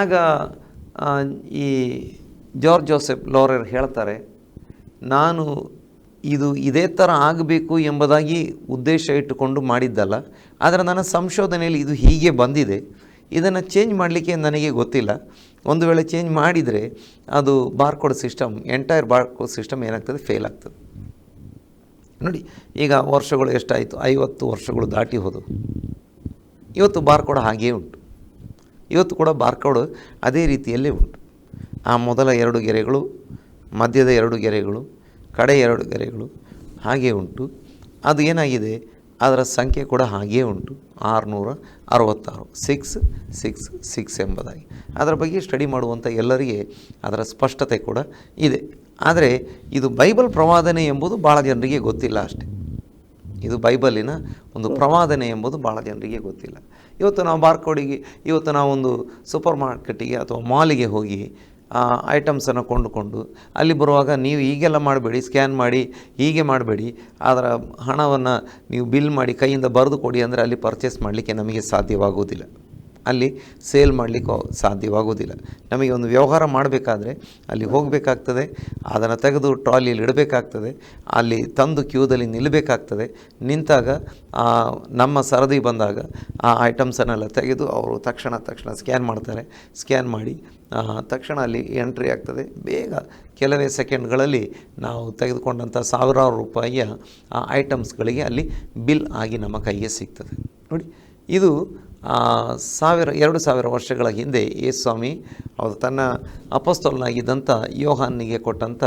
ಆಗ ಈ ಜಾರ್ಜ್ ಜೋಸೆಫ್ ಲಾರರ್ ಹೇಳ್ತಾರೆ ನಾನು ಇದು ಇದೇ ಥರ ಆಗಬೇಕು ಎಂಬುದಾಗಿ ಉದ್ದೇಶ ಇಟ್ಟುಕೊಂಡು ಮಾಡಿದ್ದಲ್ಲ, ಆದರೆ ನನ್ನ ಸಂಶೋಧನೆಯಲ್ಲಿ ಇದು ಹೀಗೆ ಬಂದಿದೆ. ಇದನ್ನು ಚೇಂಜ್ ಮಾಡಲಿಕ್ಕೆ ನನಗೆ ಗೊತ್ತಿಲ್ಲ. ಒಂದು ವೇಳೆ ಚೇಂಜ್ ಮಾಡಿದರೆ ಅದು barcode system entire barcode system ಏನಾಗ್ತದೆ? ಫೇಲ್ ಆಗ್ತದೆ. ನೋಡಿ, ಈಗ ವರ್ಷಗಳು ಎಷ್ಟಾಯಿತು? ಐವತ್ತು ವರ್ಷಗಳು ದಾಟಿ ಹೋದವು. ಇವತ್ತು ಬಾರ್ಕೋಡ್ ಹಾಗೇ ಉಂಟು. ಇವತ್ತು ಕೂಡ ಬಾರ್ಕೋಡ್ ಅದೇ ರೀತಿಯಲ್ಲೇ ಉಂಟು. ಆ ಮೊದಲ ಎರಡು ಗೆರೆಗಳು ಮಧ್ಯದ ಎರಡು ಗೆರೆಗಳು, ಕಡೆ ಎರಡು ಗೆರೆಗಳು, ಹಾಗೇ ಉಂಟು. ಅದು ಏನಾಗಿದೆ? ಅದರ ಸಂಖ್ಯೆ ಕೂಡ ಹಾಗೇ ಉಂಟು. ಆರುನೂರ ಅರವತ್ತಾರು. ಸಿಕ್ಸ್ ಸಿಕ್ಸ್ ಸಿಕ್ಸ್ ಎಂಬುದಾಗಿ. ಅದರ ಬಗ್ಗೆ ಸ್ಟಡಿ ಮಾಡುವಂಥ ಎಲ್ಲರಿಗೆ ಅದರ ಸ್ಪಷ್ಟತೆ ಕೂಡ ಇದೆ. ಆದರೆ ಇದು ಬೈಬಲ್ ಪ್ರವಾದನೆ ಎಂಬುದು ಭಾಳ ಜನರಿಗೆ ಗೊತ್ತಿಲ್ಲ ಅಷ್ಟೆ. ಇದು ಬೈಬಲಿನ ಒಂದು ಪ್ರವಾದನೆ ಎಂಬುದು ಭಾಳ ಜನರಿಗೆ ಗೊತ್ತಿಲ್ಲ. ಇವತ್ತು ನಾವು ಬಾರ್ಕೋಡಿಗೆ, ಇವತ್ತು ನಾವೊಂದು ಸೂಪರ್ ಮಾರ್ಕೆಟಿಗೆ ಅಥವಾ ಮಾಲಿಗೆ ಹೋಗಿ ಐಟಮ್ಸನ್ನು ಕೊಂಡುಕೊಂಡು, ಅಲ್ಲಿ ಬರುವಾಗ ನೀವು ಈಗೆಲ್ಲ ಮಾಡಬೇಡಿ ಸ್ಕ್ಯಾನ್ ಮಾಡಿ, ಹೀಗೆ ಮಾಡಬೇಡಿ, ಅದರ ಹಣವನ್ನು ನೀವು ಬಿಲ್ ಮಾಡಿ ಕೈಯಿಂದ ಬರೆದು ಕೊಡಿ ಅಂದರೆ ಅಲ್ಲಿ ಪರ್ಚೇಸ್ ಮಾಡಲಿಕ್ಕೆ ನಮಗೆ ಸಾಧ್ಯವಾಗುವುದಿಲ್ಲ. ಅಲ್ಲಿ ಸೇಲ್ ಮಾಡಲಿಕ್ಕೆ ಸಾಧ್ಯವಾಗುವುದಿಲ್ಲ. ನಮಗೆ ಒಂದು ವ್ಯವಹಾರ ಮಾಡಬೇಕಾದ್ರೆ ಅಲ್ಲಿ ಹೋಗಬೇಕಾಗ್ತದೆ, ಅದನ್ನು ತೆಗೆದು ಟ್ರಾಲಿಯಲ್ಲಿ ಇಡಬೇಕಾಗ್ತದೆ, ಅಲ್ಲಿ ತಂದು ಕ್ಯೂದಲ್ಲಿ ನಿಲ್ಲಬೇಕಾಗ್ತದೆ. ನಿಂತಾಗ ನಮ್ಮ ಸರದಿ ಬಂದಾಗ ಆ ಐಟಮ್ಸನ್ನೆಲ್ಲ ತೆಗೆದು ಅವರು ತಕ್ಷಣ ತಕ್ಷಣ ಸ್ಕ್ಯಾನ್ ಮಾಡ್ತಾರೆ. ಸ್ಕ್ಯಾನ್ ಮಾಡಿ ತಕ್ಷಣ ಅಲ್ಲಿ ಎಂಟ್ರಿ ಆಗ್ತದೆ. ಬೇಗ ಕೆಲವೇ ಸೆಕೆಂಡ್ಗಳಲ್ಲಿ ನಾವು ತೆಗೆದುಕೊಂಡಂಥ ಸಾವಿರಾರು ರೂಪಾಯಿಯ ಆ ಐಟಮ್ಸ್ಗಳಿಗೆ ಅಲ್ಲಿ ಬಿಲ್ ಆಗಿ ನಮ್ಮ ಕೈಗೆ ಸಿಗ್ತದೆ. ನೋಡಿ, ಇದು ಸಾವಿರ ಎರಡು ಸಾವಿರ ವರ್ಷಗಳ ಹಿಂದೆ ಯೇಸು ಸ್ವಾಮಿ ಅವರು ತನ್ನ ಅಪಸ್ತೋಲನಾಗಿದ್ದಂಥ ಯೋಹಾನಿಗೆ ಕೊಟ್ಟಂಥ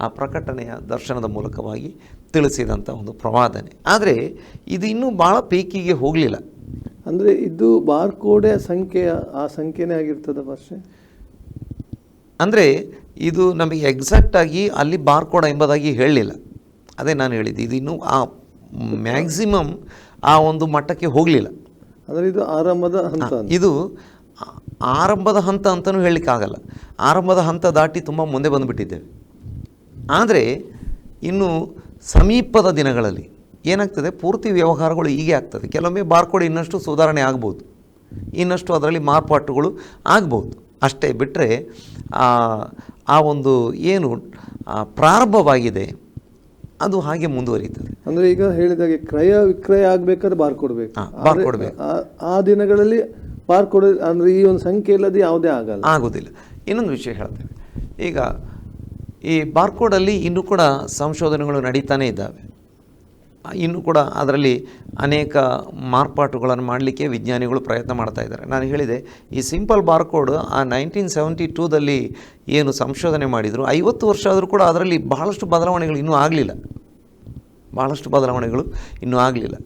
ಆ ಪ್ರಕಟಣೆಯ ದರ್ಶನದ ಮೂಲಕವಾಗಿ ತಿಳಿಸಿದಂಥ ಒಂದು ಪ್ರವಾದನೆ. ಆದರೆ ಇದು ಇನ್ನೂ ಭಾಳ ಪೀಕಿಗೆ ಹೋಗಲಿಲ್ಲ. ಅಂದರೆ ಇದು ಬಾರ್ಕೋಡೆ ಸಂಖ್ಯೆಯ ಆ ಸಂಖ್ಯೆನೇ ಆಗಿರ್ತದೆ ಭಾಷೆ ಅಂದರೆ ಇದು ನಮಗೆ ಎಕ್ಸಾಕ್ಟಾಗಿ ಅಲ್ಲಿ ಬಾರ್ಕೋಡ ಎಂಬುದಾಗಿ ಹೇಳಲಿಲ್ಲ. ಅದೇ ನಾನು ಹೇಳಿದ್ದು ಇದು ಇನ್ನೂ ಆ ಮ್ಯಾಕ್ಸಿಮಮ್ ಆ ಒಂದು ಮಟ್ಟಕ್ಕೆ ಹೋಗಲಿಲ್ಲ. ಅಂದರೆ ಇದು ಆರಂಭದ ಹಂತ. ಇದು ಆರಂಭದ ಹಂತ ಅಂತಲೂ ಹೇಳಲಿಕ್ಕಾಗಲ್ಲ ಆರಂಭದ ಹಂತ ದಾಟಿ ತುಂಬ ಮುಂದೆ ಬಂದುಬಿಟ್ಟಿದ್ದೇವೆ. ಆದರೆ ಇನ್ನು ಸಮೀಪದ ದಿನಗಳಲ್ಲಿ ಏನಾಗ್ತದೆ? ಪೂರ್ತಿ ವ್ಯವಹಾರಗಳು ಹೀಗೆ ಆಗ್ತದೆ. ಕೆಲವೊಮ್ಮೆ ಬಾರ್ಕೋಡ್ ಇನ್ನಷ್ಟು ಸುಧಾರಣೆ ಆಗ್ಬೋದು. ಇನ್ನಷ್ಟು ಅದರಲ್ಲಿ ಮಾರ್ಪಾಟುಗಳು ಆಗ್ಬೋದು. ಅಷ್ಟೇ ಬಿಟ್ಟರೆ ಆ ಒಂದು ಏನು ಪ್ರಾರಂಭವಾಗಿದೆ. ಅದು ಹಾಗೆ ಮುಂದುವರಿಯುತ್ತದೆ ಅಂದ್ರೆ ಈಗ ಹೇಳಿದಾಗೆ ಕ್ರಯ ವಿಕ್ರಯ ಆಗ್ಬೇಕಾದ್ರೆ ಬಾರ್ ಕೊಡ್ಬೇಕು. ಬಾರ್ ಕೊಡ್ಬೇಕು. ಆ- ದಿನಗಳಲ್ಲಿ ಬಾರ್ ಕೊಡ ಅಂದ್ರೆ ಈ ಒಂದು ಸಂಖ್ಯೆ ಇಲ್ಲದೆ ಯಾವುದೇ ಆಗಲ್ಲ. ಆಗೋದಿಲ್ಲ. ಇನ್ನೊಂದು ವಿಷಯ ಹೇಳ್ತೇವೆ ಈಗ ಈ ಬಾರ್ಕೋಡಲ್ಲಿ ಇನ್ನೂ ಕೂಡ ಸಂಶೋಧನೆಗಳು ನಡೀತಾನೇ ಇದ್ದಾವೆ. ಇನ್ನೂ ಕೂಡ ಅದರಲ್ಲಿ ಅನೇಕ ಮಾರ್ಪಾಟುಗಳನ್ನು ಮಾಡಲಿಕ್ಕೆ ವಿಜ್ಞಾನಿಗಳು ಪ್ರಯತ್ನ ಮಾಡ್ತಾ ಇದ್ದಾರೆ. ನಾನು ಹೇಳಿದೆ, ಈ ಸಿಂಪಲ್ ಬಾರ್ಕೋಡ್ ಆ ನೈನ್ಟೀನ್ ಸೆವೆಂಟಿ ಟೂದಲ್ಲಿ ಏನು ಸಂಶೋಧನೆ ಮಾಡಿದರು, ಐವತ್ತು ವರ್ಷ ಆದರೂ ಕೂಡ ಅದರಲ್ಲಿ ಬಹಳಷ್ಟು ಬದಲಾವಣೆಗಳು ಇನ್ನೂ ಆಗಲಿಲ್ಲ. ಭಾಳಷ್ಟು ಬದಲಾವಣೆಗಳು ಇನ್ನೂ ಆಗಲಿಲ್ಲ.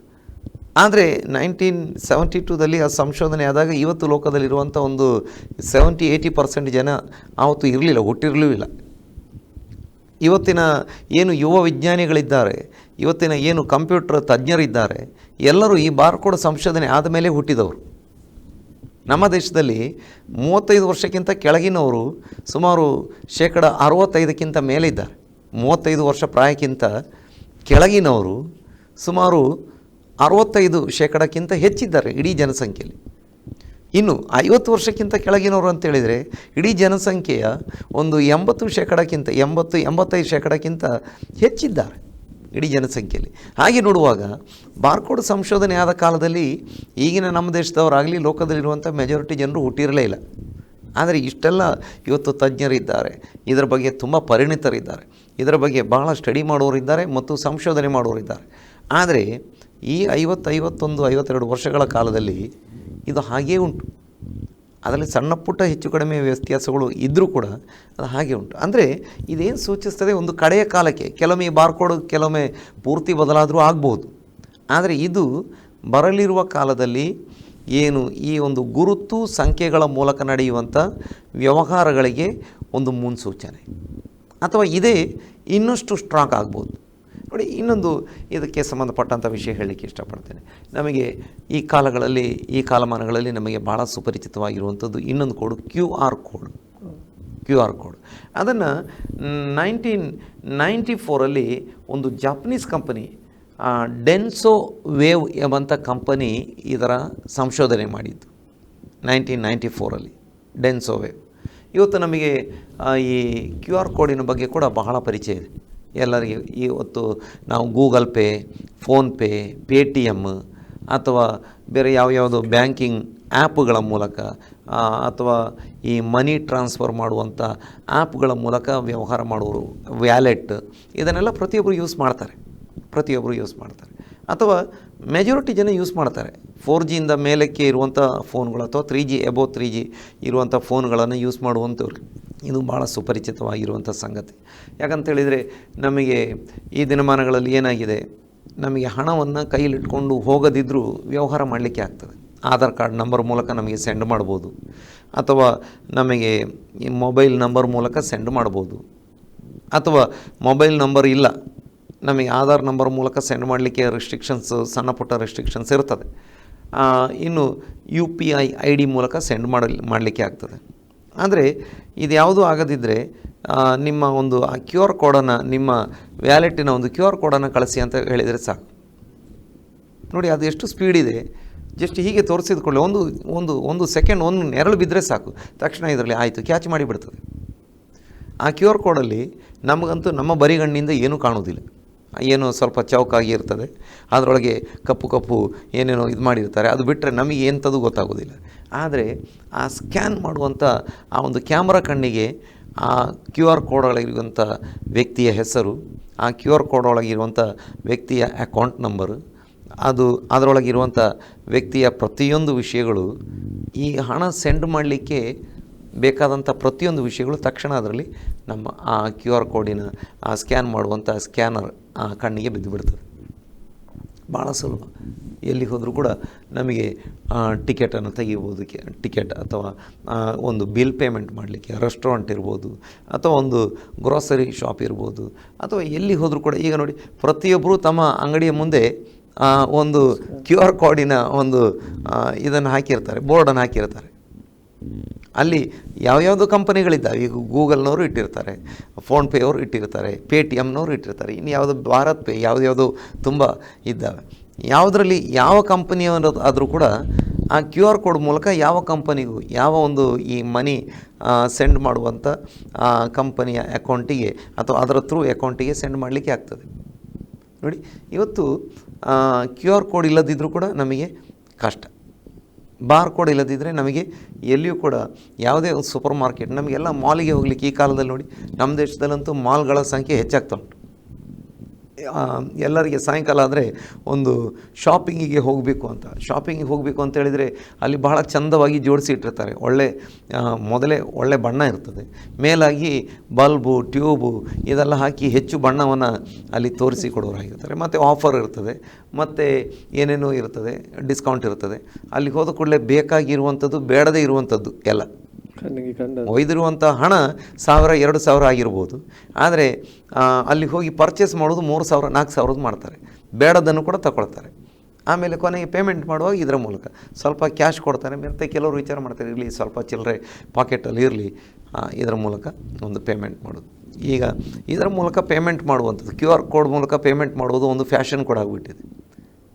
ಆದರೆ ನೈನ್ಟೀನ್ ಸೆವೆಂಟಿ ಟೂದಲ್ಲಿ ಆ ಸಂಶೋಧನೆ ಆದಾಗ ಇವತ್ತು ಲೋಕದಲ್ಲಿರುವಂಥ ಒಂದು ಸೆವೆಂಟಿ ಏಯ್ಟಿ ಪರ್ಸೆಂಟ್ ಜನ ಆವತ್ತು ಇರಲಿಲ್ಲ, ಹುಟ್ಟಿರಲೂ ಇಲ್ಲ. ಇವತ್ತಿನ ಏನು ಯುವ ವಿಜ್ಞಾನಿಗಳಿದ್ದಾರೆ, ಇವತ್ತಿನ ಏನು ಕಂಪ್ಯೂಟರ್ ತಜ್ಞರಿದ್ದಾರೆ, ಎಲ್ಲರೂ ಈ ಬಾರ್ಕೋಡ್ ಸಂಶೋಧನೆ ಆದಮೇಲೆ ಹುಟ್ಟಿದವರು. ನಮ್ಮ ದೇಶದಲ್ಲಿ ಮೂವತ್ತೈದು ವರ್ಷಕ್ಕಿಂತ ಕೆಳಗಿನವರು ಸುಮಾರು ಶೇಕಡ ಅರವತ್ತೈದಕ್ಕಿಂತ ಮೇಲೆ ಇದ್ದಾರೆ ಮೂವತ್ತೈದು ವರ್ಷ ಪ್ರಾಯಕ್ಕಿಂತ ಕೆಳಗಿನವರು ಸುಮಾರು ಅರವತ್ತೈದು ಶೇಕಡಕ್ಕಿಂತ ಹೆಚ್ಚಿದ್ದಾರೆ ಇಡೀ ಜನಸಂಖ್ಯೆಯಲ್ಲಿ. ಇನ್ನು ಐವತ್ತು ವರ್ಷಕ್ಕಿಂತ ಕೆಳಗಿನವರು ಅಂತೇಳಿದರೆ ಇಡೀ ಜನಸಂಖ್ಯೆಯ ಒಂದು ಎಂಬತ್ತು ಶೇಕಡಕ್ಕಿಂತ, ಎಂಬತ್ತು, ಎಂಬತ್ತೈದು ಶೇಕಡಕ್ಕಿಂತ ಹೆಚ್ಚಿದ್ದಾರೆ ಇಡೀ ಜನಸಂಖ್ಯೆಯಲ್ಲಿ. ಹಾಗೆ ನೋಡುವಾಗ ಬಾರ್ಕೋಡ್ ಸಂಶೋಧನೆ ಆದ ಕಾಲದಲ್ಲಿ ಈಗಿನ ನಮ್ಮ ದೇಶದವರಾಗಲಿ ಲೋಕದಲ್ಲಿರುವಂಥ ಮೆಜಾರಿಟಿ ಜನರು ಹುಟ್ಟಿರಲೇ ಇಲ್ಲ. ಆದರೆ ಇಷ್ಟೆಲ್ಲ ಇವತ್ತು ತಜ್ಞರಿದ್ದಾರೆ, ಇದರ ಬಗ್ಗೆ ತುಂಬ ಪರಿಣಿತರಿದ್ದಾರೆ, ಇದರ ಬಗ್ಗೆ ಬಹಳ ಸ್ಟಡಿ ಮಾಡುವವರಿದ್ದಾರೆ ಮತ್ತು ಸಂಶೋಧನೆ ಮಾಡುವವರಿದ್ದಾರೆ. ಆದರೆ ಈ ಐವತ್ತು ಐವತ್ತೊಂದು ಐವತ್ತೆರಡು ವರ್ಷಗಳ ಕಾಲದಲ್ಲಿ ಇದು ಹಾಗೇ ಉಂಟು. ಅದರಲ್ಲಿ ಸಣ್ಣ ಪುಟ್ಟ ಹೆಚ್ಚು ಕಡಿಮೆ ವ್ಯತ್ಯಾಸಗಳು ಇದ್ದರೂ ಕೂಡ ಅದು ಹಾಗೆ ಉಂಟು. ಅಂದರೆ ಇದೇನು ಸೂಚಿಸ್ತದೆ? ಒಂದು ಕಡೆಯ ಕಾಲಕ್ಕೆ, ಕೆಲವೊಮ್ಮೆ ಬಾರ್ಕೋಡ್ ಕೆಲವೊಮ್ಮೆ ಪೂರ್ತಿ ಬದಲಾದರೂ ಆಗ್ಬೋದು. ಆದರೆ ಇದು ಬರಲಿರುವ ಕಾಲದಲ್ಲಿ ಏನು ಈ ಒಂದು ಗುರುತು ಸಂಖ್ಯೆಗಳ ಮೂಲಕ ನಡೆಯುವಂಥ ವ್ಯವಹಾರಗಳಿಗೆ ಒಂದು ಮುನ್ಸೂಚನೆ. ಅಥವಾ ಇದೇ ಇನ್ನಷ್ಟು ಸ್ಟ್ರಾಂಗ್ ಆಗ್ಬೋದು. ನೋಡಿ, ಇನ್ನೊಂದು ಇದಕ್ಕೆ ಸಂಬಂಧಪಟ್ಟಂಥ ವಿಷಯ ಹೇಳಲಿಕ್ಕೆ ಇಷ್ಟಪಡ್ತೇನೆ. ನಮಗೆ ಈ ಕಾಲಗಳಲ್ಲಿ, ಈ ಕಾಲಮಾನಗಳಲ್ಲಿ ನಮಗೆ ಭಾಳ ಸುಪರಿಚಿತವಾಗಿರುವಂಥದ್ದು ಇನ್ನೊಂದು code, Q R code. Q R code. ಅದನ್ನು ನೈನ್ಟೀನ್ ನೈಂಟಿ ಫೋರಲ್ಲಿ ಒಂದು ಜಾಪನೀಸ್ ಕಂಪನಿ ಡೆನ್ಸೋ ವೇವ್ ಎಂಬಂಥ ಕಂಪನಿ ಇದರ ಸಂಶೋಧನೆ ಮಾಡಿದ್ದು, ನೈನ್ಟೀನ್ ನೈಂಟಿ ಫೋರಲ್ಲಿ, ಡೆನ್ಸೋ ವೇವ್. ಇವತ್ತು ನಮಗೆ ಈ ಕ್ಯೂ ಆರ್ ಕೋಡಿನ ಬಗ್ಗೆ ಕೂಡ ಬಹಳ ಪರಿಚಯ ಇದೆ. ಎಲ್ಲರಿಗೆ ಇವತ್ತು ನಾವು Google Pay PhonePe pay T M ಅಥವಾ ಬೇರೆ ಯಾವ ಯಾವುದೋ ಬ್ಯಾಂಕಿಂಗ್ ಆ್ಯಪ್ಗಳ ಮೂಲಕ ಅಥವಾ ಈ ಮನಿ ಟ್ರಾನ್ಸ್ಫರ್ ಮಾಡುವಂಥ ಆ್ಯಪ್ಗಳ ಮೂಲಕ ವ್ಯವಹಾರ ಮಾಡುವರು ವ್ಯಾಲೆಟ್, ಇದನ್ನೆಲ್ಲ ಪ್ರತಿಯೊಬ್ಬರು ಯೂಸ್ ಮಾಡ್ತಾರೆ. ಪ್ರತಿಯೊಬ್ಬರು ಯೂಸ್ ಮಾಡ್ತಾರೆ. ಅಥವಾ ಮೆಜಾರಿಟಿ ಜನ ಯೂಸ್ ಮಾಡ್ತಾರೆ. ಫೋರ್ ಜಿಯಿಂದ ಮೇಲಕ್ಕೆ ಇರುವಂಥ ಫೋನ್ಗಳು ಅಥವಾ three G above three G ಇರುವಂಥ ಫೋನ್ಗಳನ್ನು ಯೂಸ್ ಮಾಡುವಂಥವ್ರು. ಇದು ಭಾಳ ಸುಪರಿಚಿತವಾಗಿರುವಂಥ ಸಂಗತಿ. ಯಾಕಂತೇಳಿದರೆ ನಮಗೆ ಈ ದಿನಮಾನಗಳಲ್ಲಿ ಏನಾಗಿದೆ? ನಮಗೆ ಹಣವನ್ನು ಕೈಯಲ್ಲಿಟ್ಕೊಂಡು ಹೋಗದಿದ್ದರೂ ವ್ಯವಹಾರ ಮಾಡಲಿಕ್ಕೆ ಆಗ್ತದೆ. ಆಧಾರ್ ಕಾರ್ಡ್ ನಂಬರ್ ಮೂಲಕ ನಮಗೆ ಸೆಂಡ್ ಮಾಡ್ಬೋದು. ಅಥವಾ ನಮಗೆ ಈ ಮೊಬೈಲ್ ನಂಬರ್ ಮೂಲಕ ಸೆಂಡ್ ಮಾಡ್ಬೋದು. ಅಥವಾ ಮೊಬೈಲ್ ನಂಬರ್ ಇಲ್ಲ, ನಮಗೆ ಆಧಾರ್ ನಂಬರ್ ಮೂಲಕ ಸೆಂಡ್ ಮಾಡಲಿಕ್ಕೆ ರೆಸ್ಟ್ರಿಕ್ಷನ್ಸ್ ಸಣ್ಣ ಪುಟ್ಟ ರೆಸ್ಟ್ರಿಕ್ಷನ್ಸ್ ಇರ್ತದೆ. ಇನ್ನು U P I I D ಮೂಲಕ ಸೆಂಡ್ ಮಾಡಲಿ, ಮಾಡಲಿಕ್ಕೆ ಆಗ್ತದೆ. ಆದರೆ ಇದು ಯಾವುದೂ ಆಗದಿದ್ದರೆ ನಿಮ್ಮ ಒಂದು, ಆ ಕ್ಯೂ ಆರ್ ಕೋಡನ್ನು, ನಿಮ್ಮ ವ್ಯಾಲೆಟ್ಟಿನ ಒಂದು ಕ್ಯೂ ಆರ್ ಕೋಡನ್ನು ಕಳಿಸಿ ಅಂತ ಹೇಳಿದರೆ ಸಾಕು. ನೋಡಿ, ಅದು ಎಷ್ಟು ಸ್ಪೀಡ್ ಇದೆ. ಜಸ್ಟ್ ಹೀಗೆ ತೋರಿಸಿದ ಕೂಡಲೇ ಒಂದು ಒಂದು ಒಂದು ಸೆಕೆಂಡ್ ಒಂದು ನೆರಳು ಬಿದ್ದರೆ ಸಾಕು. ತಕ್ಷಣ ಇದರಲ್ಲಿ ಆಯಿತು, ಕ್ಯಾಚ್ ಮಾಡಿಬಿಡ್ತದೆ ಆ ಕ್ಯೂ ಆರ್ ಕೋಡಲ್ಲಿ ನಮಗಂತೂ ನಮ್ಮ ಬರಿಗಣ್ಣಿಂದ ಏನೂ ಕಾಣೋದಿಲ್ಲ ಏನು ಸ್ವಲ್ಪ ಚೌಕಾಗಿ ಇರ್ತದೆ. ಅದರೊಳಗೆ ಕಪ್ಪು ಕಪ್ಪು ಏನೇನೋ ಇದು ಮಾಡಿರ್ತಾರೆ. ಅದು ಬಿಟ್ಟರೆ ನಮಗೆ ಎಂಥದ್ದು ಗೊತ್ತಾಗೋದಿಲ್ಲ ಆದರೆ ಆ ಸ್ಕ್ಯಾನ್ ಮಾಡುವಂಥ ಆ ಒಂದು ಕ್ಯಾಮ್ರಾ ಕಣ್ಣಿಗೆ ಆ ಕ್ಯೂ ಆರ್ ಕೋಡ್ ಒಳಗಿರುವಂಥ ವ್ಯಕ್ತಿಯ ಹೆಸರು, ಆ ಕ್ಯೂ ಆರ್ ಕೋಡ್ ಒಳಗಿರುವಂಥ ವ್ಯಕ್ತಿಯ ಅಕೌಂಟ್ ನಂಬರು, ಅದು ಅದರೊಳಗಿರುವಂಥ ವ್ಯಕ್ತಿಯ ಪ್ರತಿಯೊಂದು ವಿಷಯಗಳು ಈ ಹಣ ಸೆಂಡ್ ಮಾಡಲಿಕ್ಕೆ ಬೇಕಾದಂಥ ಪ್ರತಿಯೊಂದು ವಿಷಯಗಳು ತಕ್ಷಣ ಅದರಲ್ಲಿ ನಮ್ಮ ಆ ಕ್ಯೂ ಆರ್ ಕೋಡಿನ ಆ ಸ್ಕ್ಯಾನ್ ಮಾಡುವಂಥ ಸ್ಕ್ಯಾನರ್ ಆ ಕಣ್ಣಿಗೆ ಬಿದ್ದು ಬಿಡ್ತದೆ ಭಾಳ ಸುಲಭ. ಎಲ್ಲಿ ಹೋದರೂ ಕೂಡ ನಮಗೆ ಟಿಕೆಟನ್ನು ತೆಗಿಬೋದಕ್ಕೆ ಟಿಕೆಟ್ ಅಥವಾ ಒಂದು ಬಿಲ್ ಪೇಮೆಂಟ್ ಮಾಡಲಿಕ್ಕೆ ರೆಸ್ಟೋರೆಂಟ್ ಇರ್ಬೋದು, ಅಥವಾ ಒಂದು ಗ್ರೋಸರಿ ಶಾಪ್ ಇರ್ಬೋದು, ಅಥವಾ ಎಲ್ಲಿ ಹೋದರೂ ಕೂಡ, ಈಗ ನೋಡಿ ಪ್ರತಿಯೊಬ್ಬರು ತಮ್ಮ ಅಂಗಡಿಯ ಮುಂದೆ ಒಂದು ಕ್ಯೂ ಆರ್ ಕೋಡಿನ ಒಂದು ಇದನ್ನು ಹಾಕಿರ್ತಾರೆ, ಬೋರ್ಡನ್ನು ಹಾಕಿರ್ತಾರೆ. ಅಲ್ಲಿ ಯಾವ್ಯಾವುದೋ ಕಂಪನಿಗಳಿದ್ದಾವೆ. ಈಗ ಗೂಗಲ್ನವರು ಇಟ್ಟಿರ್ತಾರೆ ಫೋನ್ಪೇ ಅವರು ಇಟ್ಟಿರ್ತಾರೆ ಪೇ ಟಿ ಎಮ್ನವರು ಇಟ್ಟಿರ್ತಾರೆ. ಇನ್ನು ಯಾವುದು ಭಾರತ್ ಪೇ ಯಾವುದ್ಯಾವುದೋ ತುಂಬ ಇದ್ದಾವೆ. ಯಾವುದರಲ್ಲಿ ಯಾವ ಕಂಪನಿಯವರು ಆದರೂ ಕೂಡ ಆ ಕ್ಯೂ ಆರ್ ಕೋಡ್ ಮೂಲಕ ಯಾವ ಕಂಪನಿಗೂ ಯಾವ ಒಂದು ಈ ಮನಿ ಸೆಂಡ್ ಮಾಡುವಂಥ ಕಂಪನಿಯ ಅಕೌಂಟಿಗೆ ಅಥವಾ ಅದರ ಥ್ರೂ ಅಕೌಂಟಿಗೆ ಸೆಂಡ್ ಮಾಡಲಿಕ್ಕೆ ಆಗ್ತದೆ. ನೋಡಿ, ಇವತ್ತು ಕ್ಯೂ ಆರ್ ಕೋಡ್ ಇಲ್ಲದಿದ್ದರೂ ಕೂಡ ನಮಗೆ ಕಷ್ಟ. ಬಾರ್ ಕೋಡ್ ಇಲ್ಲದಿದ್ದರೆ ನಮಗೆ ಎಲ್ಲಿಯೂ ಕೂಡ ಯಾವುದೇ ಒಂದು ಸೂಪರ್ ಮಾರ್ಕೆಟ್ ನಮಗೆಲ್ಲ ಮಾಲಿಗೆ ಹೋಗ್ಲಿಕ್ಕೆ ಈ ಕಾಲದಲ್ಲಿ ನೋಡಿ, ನಮ್ಮ ದೇಶದಲ್ಲಂತೂ ಮಾಲ್ಗಳ ಸಂಖ್ಯೆ ಹೆಚ್ಚಾಗ್ತಾ ಉಂಟು. ಎಲ್ಲರಿಗೆ ಸಾಯಂಕಾಲ ಆದರೆ ಒಂದು ಶಾಪಿಂಗಿಗೆ ಹೋಗಬೇಕು ಅಂತ. ಶಾಪಿಂಗಿಗೆ ಹೋಗಬೇಕು ಅಂತ ಹೇಳಿದರೆ ಅಲ್ಲಿ ಬಹಳ ಚಂದವಾಗಿ ಜೋಡಿಸಿ ಇಟ್ಟಿರ್ತಾರೆ. ಒಳ್ಳೆ ಮೊದಲೇ ಒಳ್ಳೆ ಬಣ್ಣ ಇರ್ತದೆ. ಮೇಲಾಗಿ ಬಲ್ಬು, ಟ್ಯೂಬು ಇದೆಲ್ಲ ಹಾಕಿ ಹೆಚ್ಚು ಬಣ್ಣವನ್ನು ಅಲ್ಲಿ ತೋರಿಸಿ ಕೊಡೋರಾಗಿರ್ತಾರೆ ಮತ್ತು ಆಫರ್ ಇರ್ತದೆ. ಮತ್ತು ಏನೇನೋ ಇರ್ತದೆ ಡಿಸ್ಕೌಂಟ್ ಇರ್ತದೆ. ಅಲ್ಲಿ ಹೋದ ಕೂಡಲೇ ಬೇಕಾಗಿರುವಂಥದ್ದು, ಬೇಡದೇ ಇರುವಂಥದ್ದು ಎಲ್ಲ. ಒಯ್ದಿರುವಂಥ ಹಣ ಸಾವಿರ, ಎರಡು ಸಾವಿರ ಆಗಿರ್ಬೋದು. ಆದರೆ ಅಲ್ಲಿ ಹೋಗಿ ಪರ್ಚೇಸ್ ಮಾಡೋದು ಮೂರು ಸಾವಿರ, ನಾಲ್ಕು ಸಾವಿರದ್ದು ಮಾಡ್ತಾರೆ. ಬೇಡದನ್ನು ಕೂಡ ತಗೊಳ್ತಾರೆ. ಆಮೇಲೆ ಕೊನೆಗೆ ಪೇಮೆಂಟ್ ಮಾಡುವಾಗ ಇದರ ಮೂಲಕ ಸ್ವಲ್ಪ ಕ್ಯಾಶ್ ಕೊಡ್ತಾರೆ. ಮತ್ತು ಕೆಲವರು ವಿಚಾರ ಮಾಡ್ತಾರೆ, ಇರಲಿ, ಸ್ವಲ್ಪ ಚಿಲ್ಲರೆ ಪಾಕೆಟಲ್ಲಿ ಇರಲಿ. ಇದರ ಮೂಲಕ ಒಂದು ಪೇಮೆಂಟ್ ಮಾಡೋದು. ಈಗ ಇದರ ಮೂಲಕ ಪೇಮೆಂಟ್ ಮಾಡುವಂಥದ್ದು ಕ್ಯೂ ಆರ್ ಕೋಡ್ ಮೂಲಕ ಪೇಮೆಂಟ್ ಮಾಡುವುದು ಒಂದು ಫ್ಯಾಷನ್ ಕೂಡ ಆಗಿಬಿಟ್ಟಿದೆ.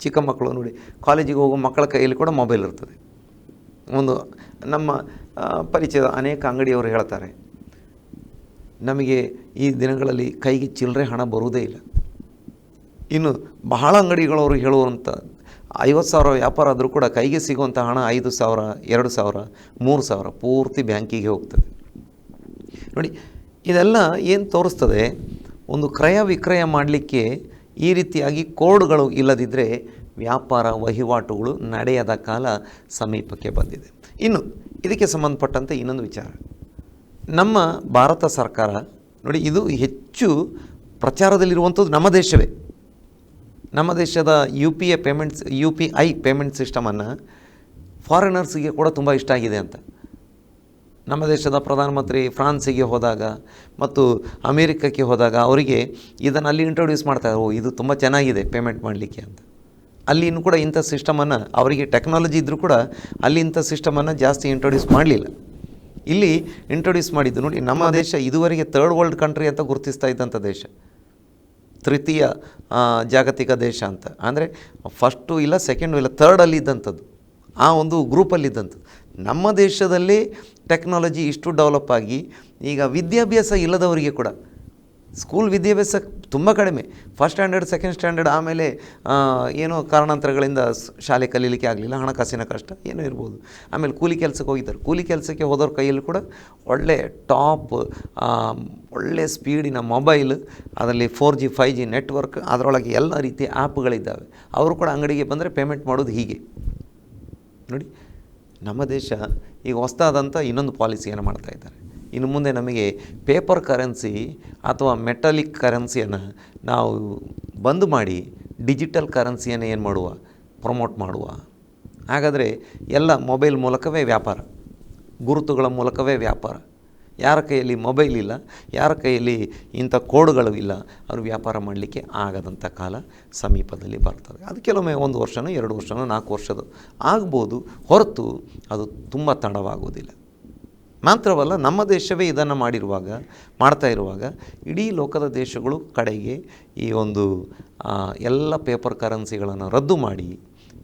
ಚಿಕ್ಕ ಮಕ್ಕಳು ನೋಡಿ ಕಾಲೇಜಿಗೆ ಹೋಗೋ ಮಕ್ಕಳ ಕೈಯಲ್ಲಿ ಕೂಡ ಮೊಬೈಲ್ ಇರ್ತದೆ. ಒಂದು ನಮ್ಮ ಪರಿಚಯದ ಅನೇಕ ಅಂಗಡಿಯವರು ಹೇಳ್ತಾರೆ, ನಮಗೆ ಈ ದಿನಗಳಲ್ಲಿ ಕೈಗೆ ಚಿಲ್ಲರೆ ಹಣ ಬರುವುದೇ ಇಲ್ಲ. ಇನ್ನು ಬಹಳ ಅಂಗಡಿಗಳವರು ಹೇಳುವಂಥ ಐವತ್ತು ಸಾವಿರ ವ್ಯಾಪಾರ ಆದರೂ ಕೂಡ ಕೈಗೆ ಸಿಗುವಂಥ ಹಣ ಐದು ಸಾವಿರ, ಎರಡು ಸಾವಿರ, ಮೂರು ಸಾವಿರ ಪೂರ್ತಿ ಬ್ಯಾಂಕಿಗೆ ಹೋಗ್ತದೆ. ನೋಡಿ, ಇದೆಲ್ಲ ಏನು ತೋರಿಸ್ತದೆ, ಒಂದು ಕ್ರಯ ವಿಕ್ರಯ ಮಾಡಲಿಕ್ಕೆ ಈ ರೀತಿಯಾಗಿ ಕೋಡ್ಗಳು ಇಲ್ಲದಿದ್ದರೆ ವ್ಯಾಪಾರ ವಹಿವಾಟುಗಳು ನಡೆಯದ ಕಾಲ ಸಮೀಪಕ್ಕೆ ಬಂದಿದೆ. ಇನ್ನು ಇದಕ್ಕೆ ಸಂಬಂಧಪಟ್ಟಂತೆ ಇನ್ನೊಂದು ವಿಚಾರ. ನಮ್ಮ ಭಾರತ ಸರ್ಕಾರ, ನೋಡಿ ಇದು ಹೆಚ್ಚು ಪ್ರಚಾರದಲ್ಲಿರುವಂಥದ್ದು ನಮ್ಮ ದೇಶವೇ. ನಮ್ಮ ದೇಶದ U P A payments U P I payment ಸಿಸ್ಟಮನ್ನು ಫಾರಿನರ್ಸಿಗೆ ಕೂಡ ತುಂಬ ಇಷ್ಟ ಆಗಿದೆ ಅಂತ. ನಮ್ಮ ದೇಶದ ಪ್ರಧಾನಮಂತ್ರಿ ಫ್ರಾನ್ಸಿಗೆ ಹೋದಾಗ ಮತ್ತು ಅಮೇರಿಕಕ್ಕೆ ಹೋದಾಗ ಅವರಿಗೆ ಇದನ್ನು ಅಲ್ಲಿ ಇಂಟ್ರೊಡ್ಯೂಸ್ ಮಾಡ್ತಾರೆ ಓ, ಇದು ತುಂಬ ಚೆನ್ನಾಗಿದೆ ಪೇಮೆಂಟ್ ಮಾಡಲಿಕ್ಕೆ ಅಂತ. ಅಲ್ಲಿ ಇನ್ನೂ ಕೂಡ ಇಂಥ ಸಿಸ್ಟಮನ್ನು ಅವರಿಗೆ ಟೆಕ್ನಾಲಜಿ ಇದ್ದರೂ ಕೂಡ ಅಲ್ಲಿ ಇಂಥ ಸಿಸ್ಟಮನ್ನು ಜಾಸ್ತಿ ಇಂಟ್ರೊಡ್ಯೂಸ್ ಮಾಡಲಿಲ್ಲ. ಇಲ್ಲಿ ಇಂಟ್ರೊಡ್ಯೂಸ್ ಮಾಡಿದ್ದು ನೋಡಿ ನಮ್ಮ ದೇಶ ಇದುವರೆಗೆ ಥರ್ಡ್ ವರ್ಲ್ಡ್ ಕಂಟ್ರಿ ಅಂತ ಗುರುತಿಸ್ತಾ ಇದ್ದಂಥ ದೇಶ. ತೃತೀಯ ಜಾಗತಿಕ ದೇಶ ಅಂತ. ಅಂದರೆ ಫಸ್ಟು ಇಲ್ಲ ಸೆಕೆಂಡು ಇಲ್ಲ ಥರ್ಡಲ್ಲಿ ಇದ್ದಂಥದ್ದು. ಆ ಒಂದು ಗ್ರೂಪಲ್ಲಿ ಇದ್ದಂಥದ್ದು. ನಮ್ಮ ದೇಶದಲ್ಲಿ ಟೆಕ್ನಾಲಜಿ ಇಷ್ಟು ಡೆವಲಪ್ ಆಗಿ ಈಗ ವಿದ್ಯಾಭ್ಯಾಸ ಇಲ್ಲದವರಿಗೆ ಕೂಡ ಸ್ಕೂಲ್ ವಿದ್ಯಾಭ್ಯಾಸ ತುಂಬ ಕಡಿಮೆ. ಫಸ್ಟ್ ಸ್ಟ್ಯಾಂಡರ್ಡ್ ಸೆಕೆಂಡ್ ಸ್ಟ್ಯಾಂಡರ್ಡ್ ಆಮೇಲೆ ಏನೋ ಕಾರಣಾಂತರಗಳಿಂದ ಶಾಲೆ ಕಲೀಲಿಕ್ಕೆ ಆಗಲಿಲ್ಲ, ಹಣಕಾಸಿನ ಕಷ್ಟ, ಏನೋ ಇರ್ಬೋದು. ಆಮೇಲೆ ಕೂಲಿ ಕೆಲಸಕ್ಕೆ ಹೋಗಿದ್ದಾರೆ. ಕೂಲಿ ಕೆಲಸಕ್ಕೆ ಹೋದವ್ರ ಕೈಯಲ್ಲಿ ಕೂಡ ಒಳ್ಳೆ ಟಾಪ್ ಒಳ್ಳೆ ಸ್ಪೀಡಿನ ಮೊಬೈಲ್, ಅದರಲ್ಲಿ four G five G network, ಅದರೊಳಗೆ ಎಲ್ಲ ರೀತಿಯ ಆ್ಯಪ್ಗಳಿದ್ದಾವೆ ಅವರು ಕೂಡ ಅಂಗಡಿಗೆ ಬಂದರೆ ಪೇಮೆಂಟ್ ಮಾಡೋದು ಹೀಗೆ. ನೋಡಿ, ನಮ್ಮ ದೇಶ ಈಗ ಹೊಸ್ದಾದಂಥ ಇನ್ನೊಂದು ಪಾಲಿಸಿಯನ್ನು ಮಾಡ್ತಾ ಇದ್ದಾರೆ. ಇನ್ನು ಮುಂದೆ ನಮಗೆ ಪೇಪರ್ ಕರೆನ್ಸಿ ಅಥವಾ ಮೆಟಲಿಕ್ ಕರೆನ್ಸಿಯನ್ನು ನಾವು ಬಂದ್ ಮಾಡಿ ಡಿಜಿಟಲ್ ಕರೆನ್ಸಿಯನ್ನು ಏನು ಮಾಡುವ? ಪ್ರಮೋಟ್ ಮಾಡುವ. ಹಾಗಾದರೆ ಎಲ್ಲ ಮೊಬೈಲ್ ಮೂಲಕವೇ ವ್ಯಾಪಾರ. ಗುರುತುಗಳ ಮೂಲಕವೇ ವ್ಯಾಪಾರ. ಯಾರ ಕೈಯಲ್ಲಿ ಮೊಬೈಲ್ ಇಲ್ಲ, ಯಾರ ಕೈಯಲ್ಲಿ ಇಂಥ ಕೋಡ್ಗಳು ಇಲ್ಲ, ಅವರು ವ್ಯಾಪಾರ ಮಾಡಲಿಕ್ಕೆ ಆಗದಂಥ ಕಾಲ ಸಮೀಪದಲ್ಲಿ ಬರ್ತದೆ. ಅದು ಕೆಲವೊಮ್ಮೆ ಒಂದು ವರ್ಷನೋ, ಎರಡು ವರ್ಷನೋ, ನಾಲ್ಕು ವರ್ಷದ ಆಗ್ಬೋದು. ಹೊರತು ಅದು ತುಂಬ ತಡವಾಗುವುದಿಲ್ಲ ಮಾತ್ರವಲ್ಲ, ನಮ್ಮ ದೇಶವೇ ಇದನ್ನು ಮಾಡಿರುವಾಗ, ಮಾಡ್ತಾ ಇರುವಾಗ ಇಡೀ ಲೋಕದ ದೇಶಗಳು ಕಡೆಗೆ ಈ ಒಂದು ಎಲ್ಲ ಪೇಪರ್ ಕರೆನ್ಸಿಗಳನ್ನು ರದ್ದು ಮಾಡಿ,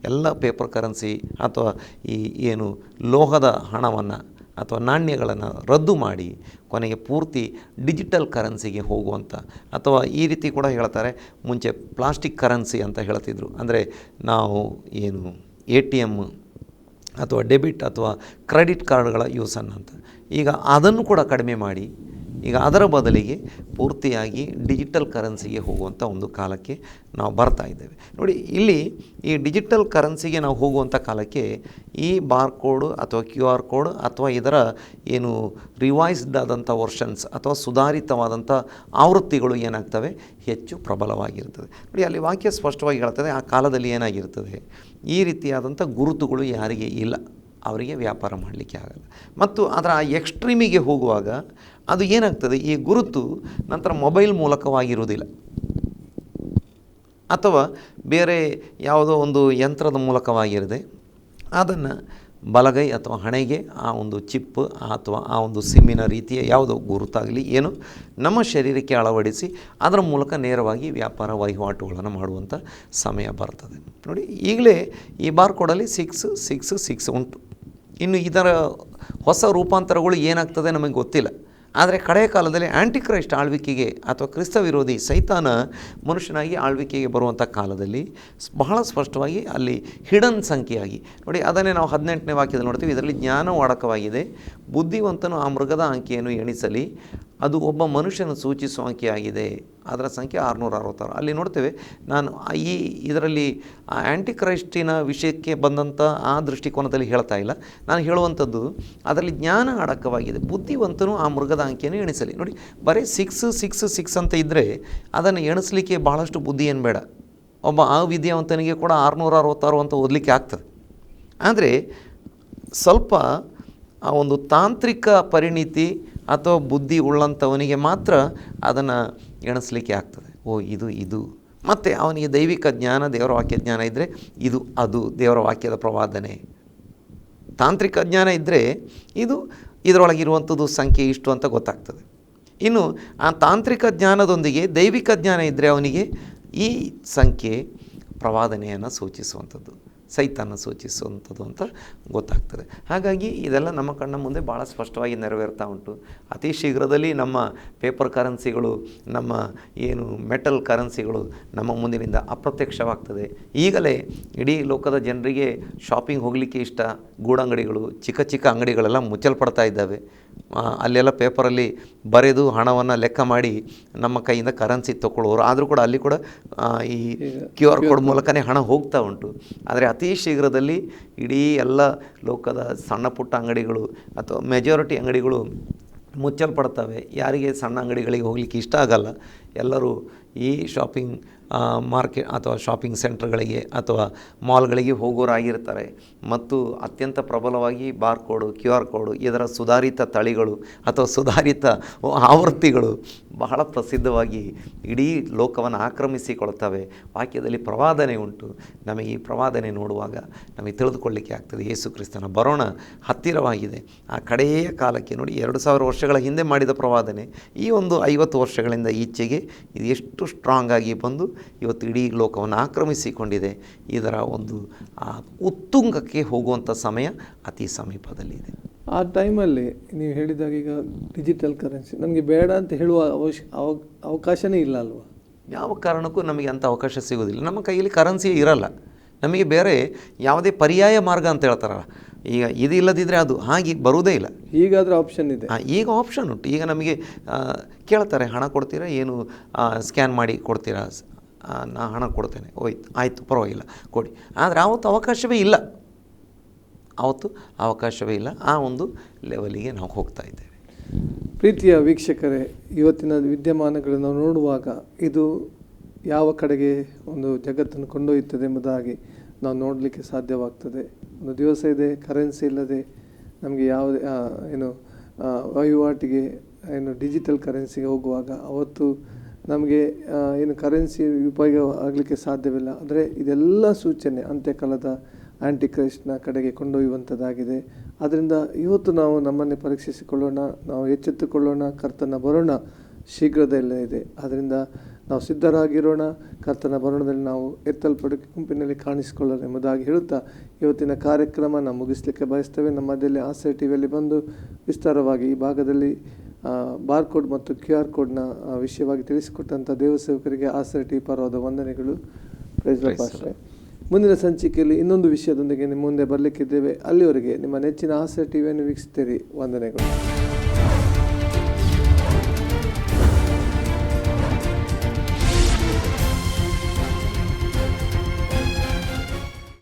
ಎಲ್ಲ ಪೇಪರ್ ಕರೆನ್ಸಿ ಅಥವಾ ಈ ಏನು ಲೋಹದ ಹಣವನ್ನು ಅಥವಾ ನಾಣ್ಯಗಳನ್ನು ರದ್ದು ಮಾಡಿ, ಕೊನೆಗೆ ಪೂರ್ತಿ ಡಿಜಿಟಲ್ ಕರೆನ್ಸಿಗೆ ಹೋಗುವಂಥ ಅಥವಾ ಈ ರೀತಿ ಕೂಡ ಹೇಳ್ತಾರೆ, ಮುಂಚೆ ಪ್ಲಾಸ್ಟಿಕ್ ಕರೆನ್ಸಿ ಅಂತ ಹೇಳ್ತಿದ್ರು. ಅಂದರೆ ನಾವು ಏನು ಎ ಟಿ ಎಂ ಅಥವಾ ಡೆಬಿಟ್ ಅಥವಾ ಕ್ರೆಡಿಟ್ ಕಾರ್ಡ್ಗಳ ಯೂಸನ್ನು ಅಂತ. ಈಗ ಅದನ್ನು ಕೂಡ ಕಡಿಮೆ ಮಾಡಿ, ಈಗ ಅದರ ಬದಲಿಗೆ ಪೂರ್ತಿಯಾಗಿ ಡಿಜಿಟಲ್ ಕರೆನ್ಸಿಗೆ ಹೋಗುವಂಥ ಒಂದು ಕಾಲಕ್ಕೆ ನಾವು ಬರ್ತಾ ಇದ್ದೇವೆ. ನೋಡಿ, ಇಲ್ಲಿ ಈ ಡಿಜಿಟಲ್ ಕರೆನ್ಸಿಗೆ ನಾವು ಹೋಗುವಂಥ ಕಾಲಕ್ಕೆ ಈ ಬಾರ್ ಕೋಡ್ ಅಥವಾ ಕ್ಯೂ ಆರ್ ಕೋಡ್ ಅಥವಾ ಇದರ ಏನು ರಿವೈಸ್ಡ್ ಆದಂಥ ವರ್ಷನ್ಸ್ ಅಥವಾ ಸುಧಾರಿತವಾದಂಥ ಆವೃತ್ತಿಗಳು ಏನಾಗ್ತವೆ? ಹೆಚ್ಚು ಪ್ರಬಲವಾಗಿರ್ತದೆ. ನೋಡಿ, ಅಲ್ಲಿ ವಾಕ್ಯ ಸ್ಪಷ್ಟವಾಗಿ ಹೇಳ್ತದೆ, ಆ ಕಾಲದಲ್ಲಿ ಏನಾಗಿರ್ತದೆ? ಈ ರೀತಿಯಾದಂಥ ಗುರುತುಗಳು ಯಾರಿಗೆ ಇಲ್ಲ. ಅವರಿಗೆ ವ್ಯಾಪಾರ ಮಾಡಲಿಕ್ಕೆ ಆಗಲ್ಲ. ಮತ್ತು ಅದರ ಎಕ್ಸ್ಟ್ರೀಮಿಗೆ ಹೋಗುವಾಗ ಅದು ಏನಾಗ್ತದೆ, ಈ ಗುರುತು ನಂತರ ಮೊಬೈಲ್ ಮೂಲಕವಾಗಿರುವುದಿಲ್ಲ. ಅಥವಾ ಬೇರೆ ಯಾವುದೋ ಒಂದು ಯಂತ್ರದ ಮೂಲಕವಾಗಿರದೆ ಅದನ್ನು ಬಲಗೈ ಅಥವಾ ಹಣೆಗೆ ಆ ಒಂದು ಚಿಪ್ ಅಥವಾ ಆ ಒಂದು ಸಿಮ್ಮಿನ ರೀತಿಯ ಯಾವುದೋ ಗುರುತಾಗಲಿ ಏನು ನಮ್ಮ ಶರೀರಕ್ಕೆ ಅಳವಡಿಸಿ ಅದರ ಮೂಲಕ ನೇರವಾಗಿ ವ್ಯಾಪಾರ ವಹಿವಾಟುಗಳನ್ನು ಮಾಡುವಂಥ ಸಮಯ ಬರ್ತದೆ. ನೋಡಿ, ಈಗಲೇ ಈ ಬಾರ್ಕೋಡಲ್ಲಿ ಸಿಕ್ಸ್ ಸಿಕ್ಸ್ ಸಿಕ್ಸ್ ಉಂಟು. ಇನ್ನು ಇದರ ಹೊಸ ರೂಪಾಂತರಗಳು ಏನಾಗ್ತದೆ ನಮಗೆ ಗೊತ್ತಿಲ್ಲ. ಆದರೆ ಕಡೆಯ ಕಾಲದಲ್ಲಿ ಆ್ಯಂಟಿ ಕ್ರೈಸ್ಟ್ ಆಳ್ವಿಕೆಗೆ ಅಥವಾ ಕ್ರಿಸ್ತ ವಿರೋಧಿ ಸೈತಾನ ಮನುಷ್ಯನಾಗಿ ಆಳ್ವಿಕೆಗೆ ಬರುವಂಥ ಕಾಲದಲ್ಲಿ ಬಹಳ ಸ್ಪಷ್ಟವಾಗಿ ಅಲ್ಲಿ ಹಿಡನ್ ಸಂಖ್ಯೆಯಾಗಿ. ನೋಡಿ, ಅದನ್ನೇ ನಾವು ಹದಿನೆಂಟನೇ ವಾಕ್ಯದಲ್ಲಿ ನೋಡ್ತೀವಿ. ಇದರಲ್ಲಿ ಜ್ಞಾನ ಅಡಕವಾಗಿದೆ ಬುದ್ಧಿವಂತನು ಆ ಮೃಗದ ಅಂಕೆಯನ್ನು ಎಣಿಸಲಿ. ಅದು ಒಬ್ಬ ಮನುಷ್ಯನ ಸೂಚಿಸುವ ಅಂಕಿಯಾಗಿದೆ ಅದರ ಸಂಖ್ಯೆ ಆರುನೂರ ಅರವತ್ತಾರು ಅಲ್ಲಿ ನೋಡ್ತೇವೆ, ನಾನು ಈ ಇದರಲ್ಲಿ ಆ್ಯಂಟಿ ಕ್ರೈಸ್ಟಿನ ವಿಷಯಕ್ಕೆ ಬಂದಂಥ ಆ ದೃಷ್ಟಿಕೋನದಲ್ಲಿ ಹೇಳ್ತಾ ಇಲ್ಲ. ನಾನು ಹೇಳುವಂಥದ್ದು, ಅದರಲ್ಲಿ ಜ್ಞಾನ ಅಡಕವಾಗಿದೆ. ಬುದ್ಧಿವಂತನು ಆ ಮೃಗದ ಅಂಕಿಯನ್ನು ಎಣಿಸಲಿ. ನೋಡಿ, ಬರೀ ಸಿಕ್ಸ್ ಸಿಕ್ಸ್ ಸಿಕ್ಸ್ ಅಂತ ಇದ್ದರೆ ಅದನ್ನು ಎಣಿಸಲಿಕ್ಕೆ ಬಹಳಷ್ಟು ಬುದ್ಧಿ ಏನು ಬೇಡ. ಒಬ್ಬ ಆ ವಿದ್ಯಾವಂತನಿಗೆ ಕೂಡ ಆರುನೂರ ಅರವತ್ತಾರು ಅಂತ ಓದಲಿಕ್ಕೆ ಆಗ್ತದೆ. ಆದರೆ ಸ್ವಲ್ಪ ಆ ಒಂದು ತಾಂತ್ರಿಕ ಪರಿಣಿತಿ ಅಥವಾ ಬುದ್ಧಿ ಉಳ್ಳಂಥವನಿಗೆ ಮಾತ್ರ ಅದನ್ನು ಎಣಿಸ್ಲಿಕ್ಕೆ ಆಗ್ತದೆ. ಓ, ಇದು ಇದು. ಮತ್ತು ಅವನಿಗೆ ದೈವಿಕ ಜ್ಞಾನ, ದೇವರ ವಾಕ್ಯ ಜ್ಞಾನ ಇದ್ದರೆ ಇದು, ಅದು, ದೇವರ ವಾಕ್ಯದ ಪ್ರವಾದನೆ. ತಾಂತ್ರಿಕ ಜ್ಞಾನ ಇದ್ದರೆ ಇದು, ಇದರೊಳಗಿರುವಂಥದ್ದು ಸಂಖ್ಯೆ ಇಷ್ಟು ಅಂತ ಗೊತ್ತಾಗ್ತದೆ. ಇನ್ನು ಆ ತಾಂತ್ರಿಕ ಜ್ಞಾನದೊಂದಿಗೆ ದೈವಿಕ ಜ್ಞಾನ ಇದ್ದರೆ ಅವನಿಗೆ ಈ ಸಂಖ್ಯೆ ಪ್ರವಾದನೆಯನ್ನು ಸೂಚಿಸುವಂಥದ್ದು. ಸೈತನ್ನು ಸೂಚಿಸುವಂಥದ್ದು ಅಂತ ಗೊತ್ತಾಗ್ತದೆ. ಹಾಗಾಗಿ ಇದೆಲ್ಲ ನಮ್ಮ ಕಣ್ಣ ಮುಂದೆ ಭಾಳ ಸ್ಪಷ್ಟವಾಗಿ ನೆರವೇರ್ತಾ ಉಂಟು. ಅತಿ ಶೀಘ್ರದಲ್ಲಿ ನಮ್ಮ ಪೇಪರ್ ಕರೆನ್ಸಿಗಳು ನಮ್ಮ ಏನು ಮೆಟಲ್ ಕರೆನ್ಸಿಗಳು ನಮ್ಮ ಮುಂದಿನಿಂದ ಅಪ್ರತ್ಯಕ್ಷವಾಗ್ತದೆ. ಈಗಲೇ ಇಡೀ ಲೋಕದ ಜನರಿಗೆ ಶಾಪಿಂಗ್ ಹೋಗಲಿಕ್ಕೆ ಇಷ್ಟ, ಗೂಡಂಗಡಿಗಳು, ಚಿಕ್ಕ ಚಿಕ್ಕ ಅಂಗಡಿಗಳೆಲ್ಲ ಮುಚ್ಚಲ್ಪಡ್ತಾ ಇದ್ದಾವೆ. ಅಲ್ಲೆಲ್ಲ ಪೇಪರಲ್ಲಿ ಬರೆದು ಹಣವನ್ನು ಲೆಕ್ಕ ಮಾಡಿ ನಮ್ಮ ಕೈಯಿಂದ ಕರೆನ್ಸಿ ತಗೊಳ್ಳೋರು. ಆದರೂ ಕೂಡ ಅಲ್ಲಿ ಕೂಡ ಈ ಕ್ಯೂ ಆರ್ ಕೋಡ್ ಮೂಲಕನೇ ಹಣ ಹೋಗ್ತಾ ಉಂಟು. ಆದರೆ ಅತಿ ಶೀಘ್ರದಲ್ಲಿ ಇಡೀ ಎಲ್ಲ ಲೋಕದ ಸಣ್ಣ ಪುಟ್ಟ ಅಂಗಡಿಗಳು ಅಥವಾ ಮೆಜಾರಿಟಿ ಅಂಗಡಿಗಳು ಮುಚ್ಚಲ್ಪಡ್ತವೆ. ಯಾರಿಗೆ ಸಣ್ಣ ಅಂಗಡಿಗಳಿಗೆ ಹೋಗ್ಲಿಕ್ಕೆ ಇಷ್ಟ ಆಗಲ್ಲ. ಎಲ್ಲರೂ ಈ ಶಾಪಿಂಗ್ ಮಾರ್ಕೆಟ್ ಅಥವಾ ಶಾಪಿಂಗ್ ಸೆಂಟರ್ಗಳಿಗೆ ಅಥವಾ ಮಾಲ್ಗಳಿಗೆ ಹೋಗೋರಾಗಿರ್ತಾರೆ. ಮತ್ತು ಅತ್ಯಂತ ಪ್ರಬಲವಾಗಿ bar code Q R code, ಇದರ ಸುಧಾರಿತ ತಳಿಗಳು ಅಥವಾ ಸುಧಾರಿತ ಆವೃತ್ತಿಗಳು ಬಹಳ ಪ್ರಸಿದ್ಧವಾಗಿ ಇಡೀ ಲೋಕವನ್ನು ಆಕ್ರಮಿಸಿಕೊಳ್ತವೆ ವಾಕ್ಯದಲ್ಲಿ ಪ್ರವಾದನೆ ಉಂಟು. ನಮಗೆ ಈ ಪ್ರವಾದನೆ ನೋಡುವಾಗ ನಮಗೆ ತಿಳಿದುಕೊಳ್ಳಿಕ್ಕೆ ಆಗ್ತದೆ. ಯೇಸು ಕ್ರಿಸ್ತನ ಬರೋಣ ಹತ್ತಿರವಾಗಿದೆ. ಆ ಕಡೆಯ ಕಾಲಕ್ಕೆ ನೋಡಿ, ಎರಡು ಸಾವಿರ ವರ್ಷಗಳ ಹಿಂದೆ ಮಾಡಿದ ಪ್ರವಾದನೆ. ಈ ಒಂದು ಐವತ್ತು ವರ್ಷಗಳಿಂದ ಈಚೆಗೆ ಇದು ಎಷ್ಟು ಸ್ಟ್ರಾಂಗ್ ಆಗಿ ಬಂದು ಇವತ್ತು ಇಡೀ ಲೋಕವನ್ನು ಆಕ್ರಮಿಸಿಕೊಂಡಿದೆ. ಇದರ ಒಂದು ಆ ಉತ್ತುಂಗಕ್ಕೆ ಹೋಗುವಂಥ ಸಮಯ ಅತಿ ಸಮೀಪದಲ್ಲಿದೆ. ಆ ಟೈಮಲ್ಲಿ ನೀವು ಹೇಳಿದಾಗ ಈಗ ಡಿಜಿಟಲ್ ಕರೆನ್ಸಿ ನಮಗೆ ಬೇಡ ಅಂತ ಹೇಳುವ ಅವಶ್ಯ ಅವ- ಅವಕಾಶನೇ ಇಲ್ಲ ಅಲ್ವಾ? ಯಾವ ಕಾರಣಕ್ಕೂ ನಮಗೆ ಅಂಥ ಅವಕಾಶ ಸಿಗೋದಿಲ್ಲ ನಮ್ಮ ಕೈಯಲ್ಲಿ ಕರೆನ್ಸಿ ಇರಲ್ಲ. ನಮಗೆ ಬೇರೆ ಯಾವುದೇ ಪರ್ಯಾಯ ಮಾರ್ಗ ಅಂತ ಹೇಳ್ತಾರಲ್ಲ. ಈಗ ಇದು ಇಲ್ಲದಿದ್ದರೆ ಅದು ಹಾಗೆ ಬರುವುದೇ ಇಲ್ಲ. ಈಗಾದರೆ ಆಪ್ಷನ್ ಇದೆ. ಹಾಂ ಈಗ ಆಪ್ಷನ್ ಉಂಟು. ಈಗ ನಮಗೆ ಕೇಳ್ತಾರೆ ಹಣ ಕೊಡ್ತೀರಾ ಏನು ಸ್ಕ್ಯಾನ್ ಮಾಡಿ ಕೊಡ್ತೀರಾ? ನಾ ಹಣ ಕೊಡ್ತೇನೆ. ಹೋಯ್ತು. ಆಯಿತು, ಪರವಾಗಿಲ್ಲ. ಕೊಡಿ. ಆದರೆ ಆವತ್ತು ಅವಕಾಶವೇ ಇಲ್ಲ. ಆವತ್ತು ಅವಕಾಶವೇ ಇಲ್ಲ. ಆ ಒಂದು ಲೆವೆಲಿಗೆ ನಾವು ಹೋಗ್ತಾ ಇದ್ದೇವೆ. ಪ್ರೀತಿಯ ವೀಕ್ಷಕರೇ, ಇವತ್ತಿನ ವಿದ್ಯಮಾನಗಳನ್ನು ನೋಡುವಾಗ ಇದು ಯಾವ ಕಡೆಗೆ ಒಂದು ಜಗತ್ತನ್ನು ಕೊಂಡೊಯ್ಯುತ್ತದೆ ಎಂಬುದಾಗಿ ನಾವು ನೋಡಲಿಕ್ಕೆ ಸಾಧ್ಯವಾಗ್ತದೆ. ಒಂದು ದಿವಸ ಇದೆ ಕರೆನ್ಸಿ ಇಲ್ಲದೆ ನಮಗೆ ಯಾವುದೇ ಏನು ವಹಿವಾಟಿಗೆ, ಏನು ಡಿಜಿಟಲ್ ಕರೆನ್ಸಿಗೆ ಹೋಗುವಾಗ ಅವತ್ತು ನಮಗೆ ಏನು ಕರೆನ್ಸಿ ಉಪಯೋಗ ಆಗಲಿಕ್ಕೆ ಸಾಧ್ಯವಿಲ್ಲ. ಅಂದರೆ ಇದೆಲ್ಲ ಸೂಚನೆ ಅಂತ್ಯಕಾಲದ ಆ್ಯಂಟಿ ಕ್ರೈಸ್ಟ್ನ ಕಡೆಗೆ ಕೊಂಡೊಯ್ಯುವಂಥದ್ದಾಗಿದೆ ಅದರಿಂದ ಇವತ್ತು ನಾವು ನಮ್ಮನ್ನೇ ಪರೀಕ್ಷಿಸಿಕೊಳ್ಳೋಣ, ನಾವು ಎಚ್ಚೆತ್ತುಕೊಳ್ಳೋಣ, ಕರ್ತನ ಬರೋಣ ಶೀಘ್ರದಲ್ಲೇ ಇದೆ. ಆದ್ದರಿಂದ ನಾವು ಸಿದ್ಧರಾಗಿರೋಣ, ಕರ್ತನ ಬರೋಣದಲ್ಲಿ ನಾವು ಎತ್ತಲ್ಪಡ ಗುಂಪಿನಲ್ಲಿ ಕಾಣಿಸಿಕೊಳ್ಳೋಣ ಎಂಬುದಾಗಿ ಹೇಳುತ್ತಾ ಇವತ್ತಿನ ಕಾರ್ಯಕ್ರಮ ನಾವು ಮುಗಿಸ್ಲಿಕ್ಕೆ ಬಯಸ್ತೇವೆ. ನಮ್ಮ ಮಧ್ಯದಲ್ಲಿ ಆಸೆ ಟಿ ವಿಯಲ್ಲಿ ಬಂದು ವಿಸ್ತಾರವಾಗಿ ಈ ಭಾಗದಲ್ಲಿ ಬಾರ್ಕೋಡ್ ಮತ್ತು ಕ್ಯೂ ಆರ್ ಕೋಡ್ನ ವಿಷಯವಾಗಿ ತಿಳಿಸಿಕೊಟ್ಟಂಥ ದೇವಸೇವಕರಿಗೆ ಆಸರೆ ಟಿ ಪರವಾದ ವಂದನೆಗಳು ಲಾರ್ಡ್ ಮುಂದಿನ ಸಂಚಿಕೆಯಲ್ಲಿ ಇನ್ನೊಂದು ವಿಷಯದೊಂದಿಗೆ ನಿಮ್ಮ ಮುಂದೆ ಬರಲಿಕ್ಕಿದ್ದೇವೆ. ಅಲ್ಲಿವರೆಗೆ ನಿಮ್ಮ ನೆಚ್ಚಿನ ಆಸರೆ ಟಿವಿಯನ್ನು ವೀಕ್ಷಿಸ್ತೀರಿ ವಂದನೆಗಳು.